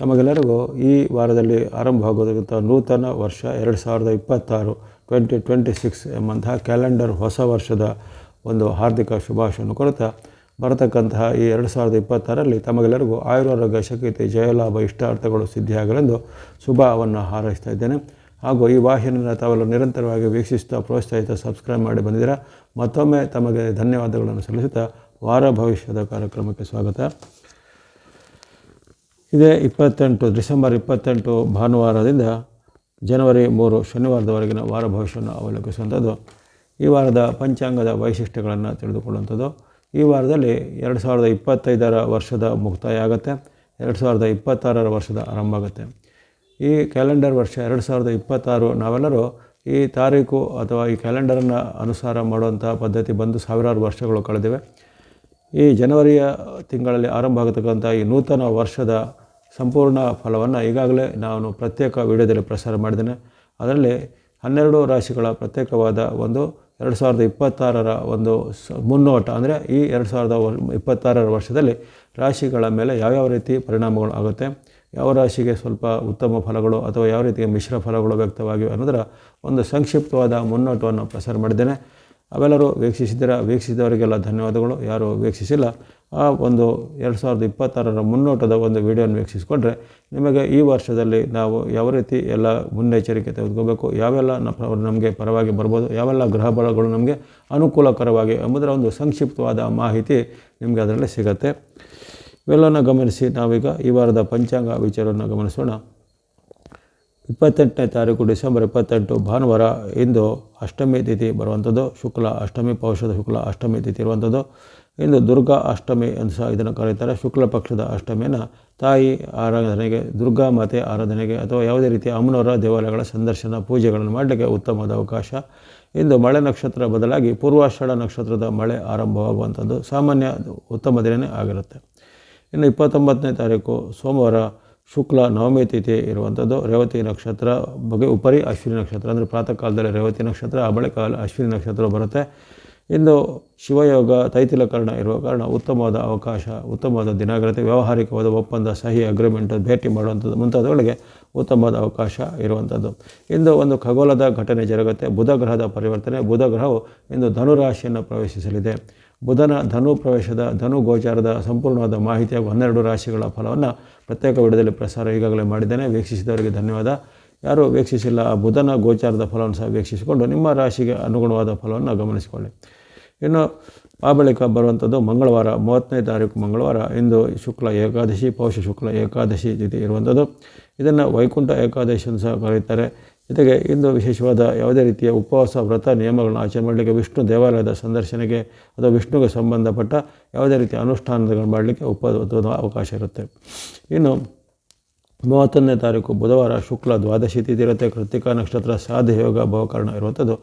ನಮಗೆಲ್ಲರಿಗೂ ಈ ವಾರದಲ್ಲಿ ಆರಂಭವಾಗೋದಕ್ಕಿಂತ ನೂತನ ವರ್ಷ ಎರಡು ಸಾವಿರದ ಇಪ್ಪತ್ತಾರು ಟ್ವೆಂಟಿ ಟ್ವೆಂಟಿ ಸಿಕ್ಸ್ ಎಂಬಂತಹ ಕ್ಯಾಲೆಂಡರ್ ಹೊಸ ವರ್ಷದ ಒಂದು ಹಾರ್ದಿಕ ಶುಭಾಶಯವನ್ನು ಕೊಡುತ್ತಾ ಬರತಕ್ಕಂತಹ ಈ ಎರಡು ಸಾವಿರದ ಇಪ್ಪತ್ತಾರರಲ್ಲಿ ತಮಗೆಲ್ಲರಿಗೂ ಆಯುರಾರೋಗ್ಯ, ಶಕ್ತಿ, ಜಯಲಾಭ, ಇಷ್ಟಾರ್ಥಗಳು ಸಿದ್ಧಿಯಾಗಲೆಂದು ಶುಭವನ್ನು ಹಾರೈಸ್ತಾ ಇದ್ದೇನೆ. ಹಾಗೂ ಈ ವಾಹಿನಿಯನ್ನು ತಾವೆಲ್ಲ ನಿರಂತರವಾಗಿ ವೀಕ್ಷಿಸುತ್ತಾ ಪ್ರೋತ್ಸಾಹಿತ, ಸಬ್ಸ್ಕ್ರೈಬ್ ಮಾಡಿ ಬಂದಿದ್ದೀರಾ? ಮತ್ತೊಮ್ಮೆ ತಮಗೆ ಧನ್ಯವಾದಗಳನ್ನು ಸಲ್ಲಿಸುತ್ತಾ ವಾರ ಭವಿಷ್ಯದ ಕಾರ್ಯಕ್ರಮಕ್ಕೆ ಸ್ವಾಗತ. ಇದೇ ಇಪ್ಪತ್ತೆಂಟು ಡಿಸೆಂಬರ್ ಇಪ್ಪತ್ತೆಂಟು ಭಾನುವಾರದಿಂದ ಜನವರಿ ಮೂರು ಶನಿವಾರದವರೆಗಿನ ವಾರ ಭವಿಷ್ಯವನ್ನು ಅವಲೋಕಿಸುವಂಥದ್ದು. ಈ ವಾರದ ಪಂಚಾಂಗದ ವೈಶಿಷ್ಟ್ಯಗಳನ್ನು ತಿಳಿದುಕೊಳ್ಳುವಂಥದ್ದು. ಈ ವಾರದಲ್ಲಿ ಎರಡು ಸಾವಿರದ ಇಪ್ಪತ್ತೈದರ ವರ್ಷದ ಮುಕ್ತಾಯ ಆಗುತ್ತೆ ಎರಡು ಸಾವಿರದ ಇಪ್ಪತ್ತಾರರ ವರ್ಷದ ಆರಂಭ ಆಗುತ್ತೆ ಈ ಕ್ಯಾಲೆಂಡರ್ ವರ್ಷ ಎರಡು ಸಾವಿರದ ಇಪ್ಪತ್ತಾರು ನಾವೆಲ್ಲರೂ ಈ ತಾರೀಕು ಅಥವಾ ಈ ಕ್ಯಾಲೆಂಡರನ್ನು ಅನುಸಾರ ಮಾಡುವಂಥ ಪದ್ಧತಿ ಬಂದು ಸಾವಿರಾರು ವರ್ಷಗಳು ಕಳೆದಿವೆ. ಈ ಜನವರಿಯ ತಿಂಗಳಲ್ಲಿ ಆರಂಭ ಆಗತಕ್ಕಂಥ ಈ ನೂತನ ವರ್ಷದ ಸಂಪೂರ್ಣ ಫಲವನ್ನು ಈಗಾಗಲೇ ನಾನು ಪ್ರತ್ಯೇಕ ವಿಡಿಯೋದಲ್ಲಿ ಪ್ರಸಾರ ಮಾಡಿದ್ದೇನೆ. ಅದರಲ್ಲಿ ಹನ್ನೆರಡು ರಾಶಿಗಳ ಪ್ರತ್ಯೇಕವಾದ ಒಂದು ಎರಡು ಸಾವಿರದ ಇಪ್ಪತ್ತಾರರ ಒಂದು ಸ ಮುನ್ನೋಟ ಅಂದರೆ ಈ ಎರಡು ಸಾವಿರದ ಇಪ್ಪತ್ತಾರರ ವರ್ಷದಲ್ಲಿ ರಾಶಿಗಳ ಮೇಲೆ ಯಾವ್ಯಾವ ರೀತಿ ಪರಿಣಾಮಗಳು ಆಗುತ್ತೆ, ಯಾವ ರಾಶಿಗೆ ಸ್ವಲ್ಪ ಉತ್ತಮ ಫಲಗಳು ಅಥವಾ ಯಾವ ರೀತಿಯ ಮಿಶ್ರ ಫಲಗಳು ವ್ಯಕ್ತವಾಗಿವೆ ಅನ್ನೋದರ ಒಂದು ಸಂಕ್ಷಿಪ್ತವಾದ ಮುನ್ನೋಟವನ್ನು ಪ್ರಸಾರ ಮಾಡಿದ್ದೇನೆ. ಅವೆಲ್ಲರೂ ವೀಕ್ಷಿಸಿದ್ದೀರ ವೀಕ್ಷಿಸಿದವರಿಗೆಲ್ಲ ಧನ್ಯವಾದಗಳು. ಯಾರು ವೀಕ್ಷಿಸಿಲ್ಲ, ಆ ಒಂದು ಎರಡು ಸಾವಿರದ ಇಪ್ಪತ್ತಾರರ ಮುನ್ನೋಟದ ಒಂದು ವಿಡಿಯೋನ ವೀಕ್ಷಿಸಿಕೊಂಡ್ರೆ ನಿಮಗೆ ಈ ವರ್ಷದಲ್ಲಿ ನಾವು ಯಾವ ರೀತಿ ಎಲ್ಲ ಮುನ್ನೆಚ್ಚರಿಕೆ ತೆಗೆದುಕೋಬೇಕು, ಯಾವೆಲ್ಲ ನಮಗೆ ಪರವಾಗಿ ಬರ್ಬೋದು, ಯಾವೆಲ್ಲ ಗ್ರಹ ಬಲಗಳು ನಮಗೆ ಅನುಕೂಲಕರವಾಗಿ ಎಂಬುದರ ಒಂದು ಸಂಕ್ಷಿಪ್ತವಾದ ಮಾಹಿತಿ ನಿಮಗೆ ಅದರಲ್ಲಿ ಸಿಗುತ್ತೆ. ಇವೆಲ್ಲನ ಗಮನಿಸಿ ನಾವೀಗ ಈ ವಾರದ ಪಂಚಾಂಗ ವಿಚಾರವನ್ನು ಗಮನಿಸೋಣ. ಇಪ್ಪತ್ತೆಂಟನೇ ತಾರೀಕು ಡಿಸೆಂಬರ್ ಇಪ್ಪತ್ತೆಂಟು ಭಾನುವಾರ ಇಂದು ಅಷ್ಟಮಿ ತಿಥಿ ಬರುವಂಥದ್ದು, ಶುಕ್ಲ ಅಷ್ಟಮಿ ಪೌಷದ ಶುಕ್ಲ ಅಷ್ಟಮಿ ತಿಥಿ ಇರುವಂಥದ್ದು. ಇಂದು ದುರ್ಗಾ ಅಷ್ಟಮಿ ಅಂತ ಸಹ ಇದನ್ನು ಕರೀತಾರೆ. ಶುಕ್ಲ ಪಕ್ಷದ ಅಷ್ಟಮಿಯನ್ನು ತಾಯಿ ಆರಾಧನೆಗೆ, ದುರ್ಗಾ ಮಾತೆ ಆರಾಧನೆಗೆ ಅಥವಾ ಯಾವುದೇ ರೀತಿಯ ಅಮ್ಮನವರ ದೇವಾಲಯಗಳ ಸಂದರ್ಶನ, ಪೂಜೆಗಳನ್ನು ಮಾಡಲಿಕ್ಕೆ ಉತ್ತಮವಾದ ಅವಕಾಶ. ಇಂದು ಮಳೆ ನಕ್ಷತ್ರ ಬದಲಾಗಿ ಪೂರ್ವಾಷಾಢ ನಕ್ಷತ್ರದ ಮಳೆ ಆರಂಭವಾಗುವಂಥದ್ದು ಸಾಮಾನ್ಯ ಉತ್ತಮ ದಿನವೇ ಆಗಿರುತ್ತೆ. ಇನ್ನು ಇಪ್ಪತ್ತೊಂಬತ್ತನೇ ತಾರೀಕು ಸೋಮವಾರ ಶುಕ್ಲ ನವಮಿ ತಿಥಿ ಇರುವಂಥದ್ದು. ರೇವತಿ ನಕ್ಷತ್ರ ಬಗ್ಗೆ ಉಪರಿ ಅಶ್ವಿನಿ ನಕ್ಷತ್ರ. ಅಂದರೆ ಪ್ರಾತಃ ಕಾಲದಲ್ಲಿ ರೇವತಿ ನಕ್ಷತ್ರ, ಆ ಬಳಿಕ ಅಶ್ವಿನಿ ನಕ್ಷತ್ರ ಬರುತ್ತೆ. ಇಂದು ಶಿವಯೋಗ, ತೈತಿಲಕರಣ ಇರುವ ಕಾರಣ ಉತ್ತಮವಾದ ಅವಕಾಶ, ಉತ್ತಮವಾದ ದಿನಾಗ್ರತೆ, ವ್ಯಾವಹಾರಿಕವಾದ ಒಪ್ಪಂದ, ಸಹಿ ಅಗ್ರಿಮೆಂಟ್ ಭೇಟಿ ಮಾಡುವಂಥದ್ದು ಮುಂತಾದವುಗಳಿಗೆ ಉತ್ತಮವಾದ ಅವಕಾಶ ಇರುವಂಥದ್ದು. ಇಂದು ಒಂದು ಖಗೋಳದ ಘಟನೆ ಜರುಗುತ್ತೆ. ಬುಧ ಗ್ರಹದ ಪರಿವರ್ತನೆ. ಬುಧ ಗ್ರಹವು ಇಂದು ಧನುರಾಶಿಯನ್ನು ಪ್ರವೇಶಿಸಲಿದೆ. ಬುಧನ ಧನು ಪ್ರವೇಶದ ಧನು ಗೋಚಾರದ ಸಂಪೂರ್ಣವಾದ ಮಾಹಿತಿ ಹಾಗೂ ಹನ್ನೆರಡು ರಾಶಿಗಳ ಫಲವನ್ನು ಪ್ರತ್ಯೇಕ ವಿಡಿಯೋದಲ್ಲಿ ಪ್ರಸಾರ ಈಗಾಗಲೇ ಮಾಡಿದ್ದೇನೆ. ವೀಕ್ಷಿಸಿದವರಿಗೆ ಧನ್ಯವಾದ. ಯಾರು ವೀಕ್ಷಿಸಿಲ್ಲ ಆ ಬುಧನ ಗೋಚಾರದ ಫಲವನ್ನು ಸಹ ವೀಕ್ಷಿಸಿಕೊಂಡು ನಿಮ್ಮ ರಾಶಿಗೆ ಅನುಗುಣವಾದ ಫಲವನ್ನು ಗಮನಿಸಿಕೊಳ್ಳಿ. ಇನ್ನು ಆ ಬಳಿಕ ಬರುವಂಥದ್ದು ಮಂಗಳವಾರ, ಮೂವತ್ತನೇ ತಾರೀಕು ಮಂಗಳವಾರ, ಇಂದು ಶುಕ್ಲ ಏಕಾದಶಿ, ಪೌಷ ಶುಕ್ಲ ಏಕಾದಶಿ ತಿಥಿ ಇರುವಂಥದ್ದು. ಇದನ್ನು ವೈಕುಂಠ ಏಕಾದಶಿ ಅಂತ ಸಹ ಕರೆಯುತ್ತಾರೆ ಜೊತೆಗೆ ಇಂದು ವಿಶೇಷವಾದ ಯಾವುದೇ ರೀತಿಯ ಉಪವಾಸ, ವ್ರತ, ನಿಯಮಗಳನ್ನು ಆಚರಣೆ ಮಾಡಲಿಕ್ಕೆ ವಿಷ್ಣು ದೇವಾಲಯದ ಸಂದರ್ಶನಕ್ಕೆ ಅಥವಾ ವಿಷ್ಣುಗೆ ಸಂಬಂಧಪಟ್ಟ ಯಾವುದೇ ರೀತಿಯ ಅನುಷ್ಠಾನಗಳು ಮಾಡಲಿಕ್ಕೆ ಉಪ ಅವಕಾಶ ಇರುತ್ತೆ. ಇನ್ನು ಮೂವತ್ತೊಂದನೇ ತಾರೀಕು ಬುಧವಾರ ಶುಕ್ಲ ದ್ವಾದಶಿ ತಿಥಿ ಇರುತ್ತೆ ಕೃತಿಕಾ ನಕ್ಷತ್ರ ಸಾಧ ಯೋಗ ಭವಕರಣ ಇರುವಂಥದ್ದು.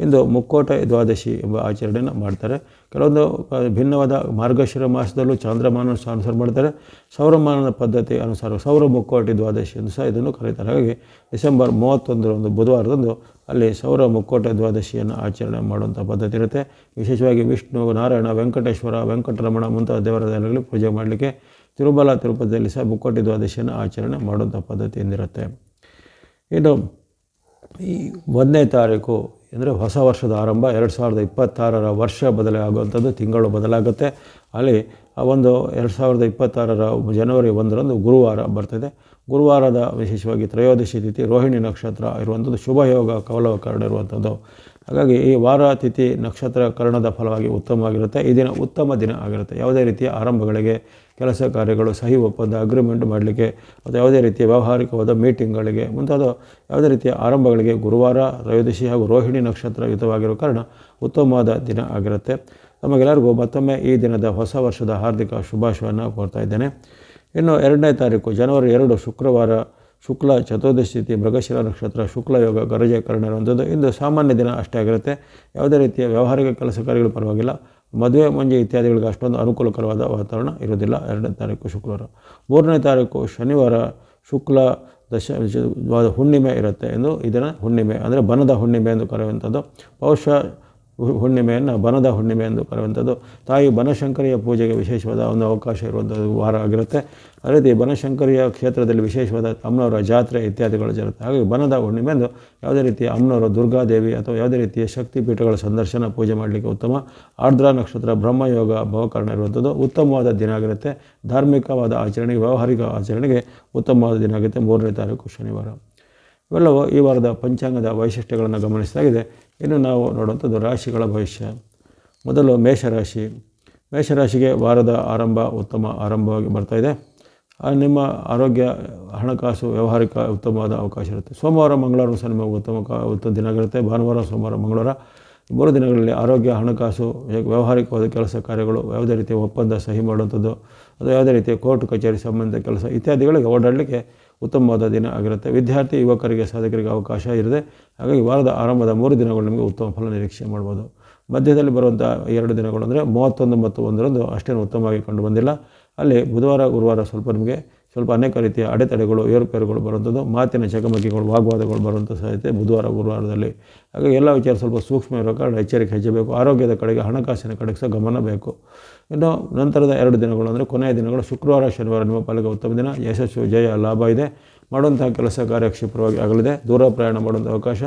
ಇಂದು ಮುಕ್ಕೋಟ ದ್ವಾದಶಿ ಎಂಬ ಆಚರಣೆಯನ್ನು ಮಾಡ್ತಾರೆ. ಕೆಲವೊಂದು ಭಿನ್ನವಾದ ಮಾರ್ಗಶಿರ ಮಾಸದಲ್ಲೂ ಚಾಂದ್ರಮಾನ ಅನುಸಾರ ಮಾಡ್ತಾರೆ. ಸೌರಮಾನದ ಪದ್ಧತಿ ಅನುಸಾರ ಸೌರ ಮುಕ್ಕೋಟಿ ದ್ವಾದಶಿ ಎಂದು ಸಹ ಇದನ್ನು ಕರೀತಾರೆ. ಹಾಗಾಗಿ ಡಿಸೆಂಬರ್ ಮೂವತ್ತೊಂದರಂದು ಬುಧವಾರದಂದು ಅಲ್ಲಿ ಸೌರ ಮುಕ್ಕೋಟ ದ್ವಾದಶಿಯನ್ನು ಆಚರಣೆ ಮಾಡುವಂಥ ಪದ್ಧತಿ ಇರುತ್ತೆ. ವಿಶೇಷವಾಗಿ ವಿಷ್ಣು, ನಾರಾಯಣ, ವೆಂಕಟೇಶ್ವರ, ವೆಂಕಟರಮಣ ಮುಂತಾದ ದೇವರ ಪೂಜೆ ಮಾಡಲಿಕ್ಕೆ ತಿರುಮಲ ತಿರುಪತಿಯಲ್ಲಿ ಸಹ ಮುಕ್ಕೋಟಿ ದ್ವಾದಶಿಯನ್ನು ಆಚರಣೆ ಮಾಡುವಂಥ ಪದ್ಧತಿ ಎಂದಿರುತ್ತೆ. ಇನ್ನು ಈ ಒಂದನೇ ತಾರೀಕು ಅಂದರೆ ಹೊಸ ವರ್ಷದ ಆರಂಭ, ಎರಡು ಸಾವಿರದ ಇಪ್ಪತ್ತಾರರ ವರ್ಷ ಬದಲಾಗುವಂಥದ್ದು, ತಿಂಗಳು ಬದಲಾಗುತ್ತೆ. ಅಲ್ಲಿ ಆ ಒಂದು ಎರಡು ಸಾವಿರದ ಇಪ್ಪತ್ತಾರರ ಜನವರಿ ಒಂದರಂದು ಗುರುವಾರ ಬರ್ತದೆ. ಗುರುವಾರದ ವಿಶೇಷವಾಗಿ ತ್ರಯೋದಶಿ ತಿಥಿ, ರೋಹಿಣಿ ನಕ್ಷತ್ರ ಇರುವಂಥದ್ದು ಶುಭ ಯೋಗ ಕವಲವಕರಣ ಇರುವಂಥದ್ದು. ಹಾಗಾಗಿ ಈ ವಾರ ತಿಥಿ ನಕ್ಷತ್ರ ಕರ್ಣದ ಫಲವಾಗಿ ಉತ್ತಮವಾಗಿರುತ್ತೆ. ಈ ದಿನ ಉತ್ತಮ ದಿನ ಆಗಿರುತ್ತೆ. ಯಾವುದೇ ರೀತಿಯ ಆರಂಭಗಳಿಗೆ ಕೆಲಸ ಕಾರ್ಯಗಳು ಸಹಿ ಒಪ್ಪಂದ ಅಗ್ರಿಮೆಂಟ್ ಮಾಡಲಿಕ್ಕೆ, ಅಥವಾ ಯಾವುದೇ ರೀತಿಯ ವ್ಯಾವಹಾರಿಕವಾದ ಮೀಟಿಂಗ್ಗಳಿಗೆ ಮುಂತಾದ ಯಾವುದೇ ರೀತಿಯ ಆರಂಭಗಳಿಗೆ ಗುರುವಾರ, ತ್ರಯೋದಶಿ ಹಾಗೂ ರೋಹಿಣಿ ನಕ್ಷತ್ರಯುತವಾಗಿರೋ ಕಾರಣ ಉತ್ತಮವಾದ ದಿನ ಆಗಿರುತ್ತೆ. ನಮಗೆಲ್ಲರಿಗೂ ಮತ್ತೊಮ್ಮೆ ಈ ದಿನದ ಹೊಸ ವರ್ಷದ ಹಾರ್ದಿಕ ಶುಭಾಶಯವನ್ನು ಕೋರ್ತಾ ಇದ್ದೇನೆ. ಇನ್ನು ಎರಡನೇ ತಾರೀಕು, ಜನವರಿ ಎರಡು, ಶುಕ್ರವಾರ, ಶುಕ್ಲ ಚತುರ್ದಶಿ ತಿಥಿ ನಕ್ಷತ್ರ, ಶುಕ್ಲ ಯೋಗ, ಗರಜೆ, ಕರ್ಣ, ಇರುವಂಥದ್ದು ಇಂದು ಸಾಮಾನ್ಯ ದಿನ ಅಷ್ಟೇ ಆಗಿರುತ್ತೆ. ಯಾವುದೇ ರೀತಿಯ ವ್ಯಾವಹಾರಿಕ ಕೆಲಸ ಕಾರ್ಯಗಳು ಪರವಾಗಿಲ್ಲ. ಮದುವೆ, ಮುಂಜೆ ಇತ್ಯಾದಿಗಳಿಗೆ ಅಷ್ಟೊಂದು ಅನುಕೂಲಕರವಾದ ವಾತಾವರಣ ಇರೋದಿಲ್ಲ ಎರಡನೇ ತಾರೀಕು ಶುಕ್ರವಾರ. ಮೂರನೇ ತಾರೀಕು ಶನಿವಾರ ಶುಕ್ಲ ದಶ ಹುಣ್ಣಿಮೆ ಇರುತ್ತೆ ಎಂದು ಇದನ್ನು ಹುಣ್ಣಿಮೆ, ಅಂದರೆ ಬನದ ಹುಣ್ಣಿಮೆ ಎಂದು ಕರೆಯುವಂಥದ್ದು. ಹು- ಹುಣ್ಣಿಮೆಯನ್ನು, ಬನದ ಹುಣ್ಣಿಮೆ ಎಂದು ಕರೆಯುವಂಥದ್ದು. ತಾಯಿ ಬನಶಂಕರಿಯ ಪೂಜೆಗೆ ವಿಶೇಷವಾದ ಒಂದು ಅವಕಾಶ ಇರುವಂಥದ್ದು ವಾರ ಆಗಿರುತ್ತೆ. ಅದೇ ರೀತಿ ಬನಶಂಕರಿಯ ಕ್ಷೇತ್ರದಲ್ಲಿ ವಿಶೇಷವಾದ ಅಮ್ಮನವರ ಜಾತ್ರೆ ಇತ್ಯಾದಿಗಳು ಜರುತ್ತೆ ಹಾಗಾಗಿ ಬನದ ಹುಣ್ಣಿಮೆ ಎಂದು ಯಾವುದೇ ರೀತಿಯ ಅಮ್ಮನವರ ದುರ್ಗಾದೇವಿ ಅಥವಾ ಯಾವುದೇ ರೀತಿಯ ಶಕ್ತಿ ಪೀಠಗಳ ಸಂದರ್ಶನ ಪೂಜೆ ಮಾಡಲಿಕ್ಕೆ ಉತ್ತಮ. ಆರ್ದ್ರ ನಕ್ಷತ್ರ, ಬ್ರಹ್ಮಯೋಗ, ಭವಕರಣ ಇರುವಂಥದ್ದು ಉತ್ತಮವಾದ ದಿನ ಆಗಿರುತ್ತೆ. ಧಾರ್ಮಿಕವಾದ ಆಚರಣೆಗೆ, ವ್ಯಾವಹಾರಿಕ ಆಚರಣೆಗೆ ಉತ್ತಮವಾದ ದಿನ ಆಗುತ್ತೆ ಮೂರನೇ ತಾರೀಕು ಶನಿವಾರ. ಇವೆಲ್ಲವೂ ಈ ವಾರದ ಪಂಚಾಂಗದ ವೈಶಿಷ್ಟ್ಯಗಳನ್ನು ಗಮನಿಸಲಾಗಿದೆ ಇನ್ನು ನಾವು ನೋಡುವಂಥದ್ದು ರಾಶಿಗಳ ಭವಿಷ್ಯ. ಮೊದಲು ಮೇಷರಾಶಿ. ಮೇಷರಾಶಿಗೆ ವಾರದ ಆರಂಭ, ಉತ್ತಮ ಆರಂಭವಾಗಿ ಬರ್ತಾ ಇದೆ. ನಿಮ್ಮ ಆರೋಗ್ಯ, ಹಣಕಾಸು, ವ್ಯವಹಾರಿಕ ಉತ್ತಮವಾದ ಅವಕಾಶ ಇರುತ್ತೆ. ಸೋಮವಾರ, ಮಂಗಳವಾರ ಸಹ ನಿಮಗೆ ಉತ್ತಮ ಕಾ- ಉತ್ತಮ ದಿನ ಆಗಿರುತ್ತೆ ಭಾನುವಾರ, ಸೋಮವಾರ, ಮಂಗಳವಾರ ಮೂರು ದಿನಗಳಲ್ಲಿ ಆರೋಗ್ಯ, ಹಣಕಾಸು, ವ್ಯಾವಹಾರಿಕವಾದ ಕೆಲಸ ಕಾರ್ಯಗಳು, ಯಾವುದೇ ರೀತಿಯ ಒಪ್ಪಂದ ಸಹಿ ಮಾಡುವಂಥದ್ದು, ಅದು ಯಾವುದೇ ರೀತಿಯ ಕೋರ್ಟ್, ಕಚೇರಿ ಸಂಬಂಧ ಕೆಲಸ ಇತ್ಯಾದಿಗಳಿಗೆ ಓಡಾಡಲಿಕ್ಕೆ ಉತ್ತಮವಾದ ದಿನ ಆಗಿರುತ್ತೆ. ವಿದ್ಯಾರ್ಥಿ, ಯುವಕರಿಗೆ, ಸಾಧಕರಿಗೆ ಅವಕಾಶ ಇರದೆ, ಹಾಗಾಗಿ ವಾರದ ಆರಂಭದ ಮೂರು ದಿನಗಳು ನಿಮಗೆ ಉತ್ತಮ ಫಲ ನಿರೀಕ್ಷೆ ಮಾಡ್ಬೋದು. ಮಧ್ಯದಲ್ಲಿ ಬರುವಂಥ ಎರಡು ದಿನಗಳು ಅಂದರೆ ಮೂವತ್ತೊಂದು ಮತ್ತು ಒಂದರಂದು ಅಷ್ಟೇನು ಉತ್ತಮವಾಗಿ ಕಂಡು ಬಂದಿಲ್ಲ. ಅಲ್ಲಿ ಬುಧವಾರ, ಗುರುವಾರ ಸ್ವಲ್ಪ ನಿಮಗೆ ಸ್ವಲ್ಪ ಅನೇಕ ರೀತಿಯ ಅಡೆತಡೆಗಳು, ಏರುಪೇರುಗಳು ಬರುವಂಥದ್ದು, ಮಾತಿನ ಚಕಮಕಿಗಳು, ವಾಗ್ವಾದಗಳು ಬರುವಂಥ ಸಾಧ್ಯತೆ ಬುಧವಾರ, ಗುರುವಾರದಲ್ಲಿ. ಹಾಗಾಗಿ ಎಲ್ಲ ವಿಚಾರ ಸ್ವಲ್ಪ ಸೂಕ್ಷ್ಮ ಇರೋ ಕಾರಣ ಎಚ್ಚರಿಕೆ ಹೆಚ್ಚಬೇಕು ಆರೋಗ್ಯದ ಕಡೆಗೆ, ಹಣಕಾಸಿನ ಕಡೆಗೆ ಸಹ ಗಮನ ಬೇಕು. ಇನ್ನು ನಂತರದ ಎರಡು ದಿನಗಳು ಅಂದರೆ ಕೊನೆಯ ದಿನಗಳು ಶುಕ್ರವಾರ, ಶನಿವಾರ ನಿಮ್ಮ ಪಾಲಿಗೆ ಉತ್ತಮ ದಿನ. ಯಶಸ್ಸು, ಜಯ, ಲಾಭ ಇದೆ. ಮಾಡುವಂತಹ ಕೆಲಸ ಕಾರ್ಯಕ್ಷಿಪ್ರವಾಗಿ ಆಗಲಿದೆ. ದೂರ ಪ್ರಯಾಣ ಮಾಡುವಂಥ ಅವಕಾಶ.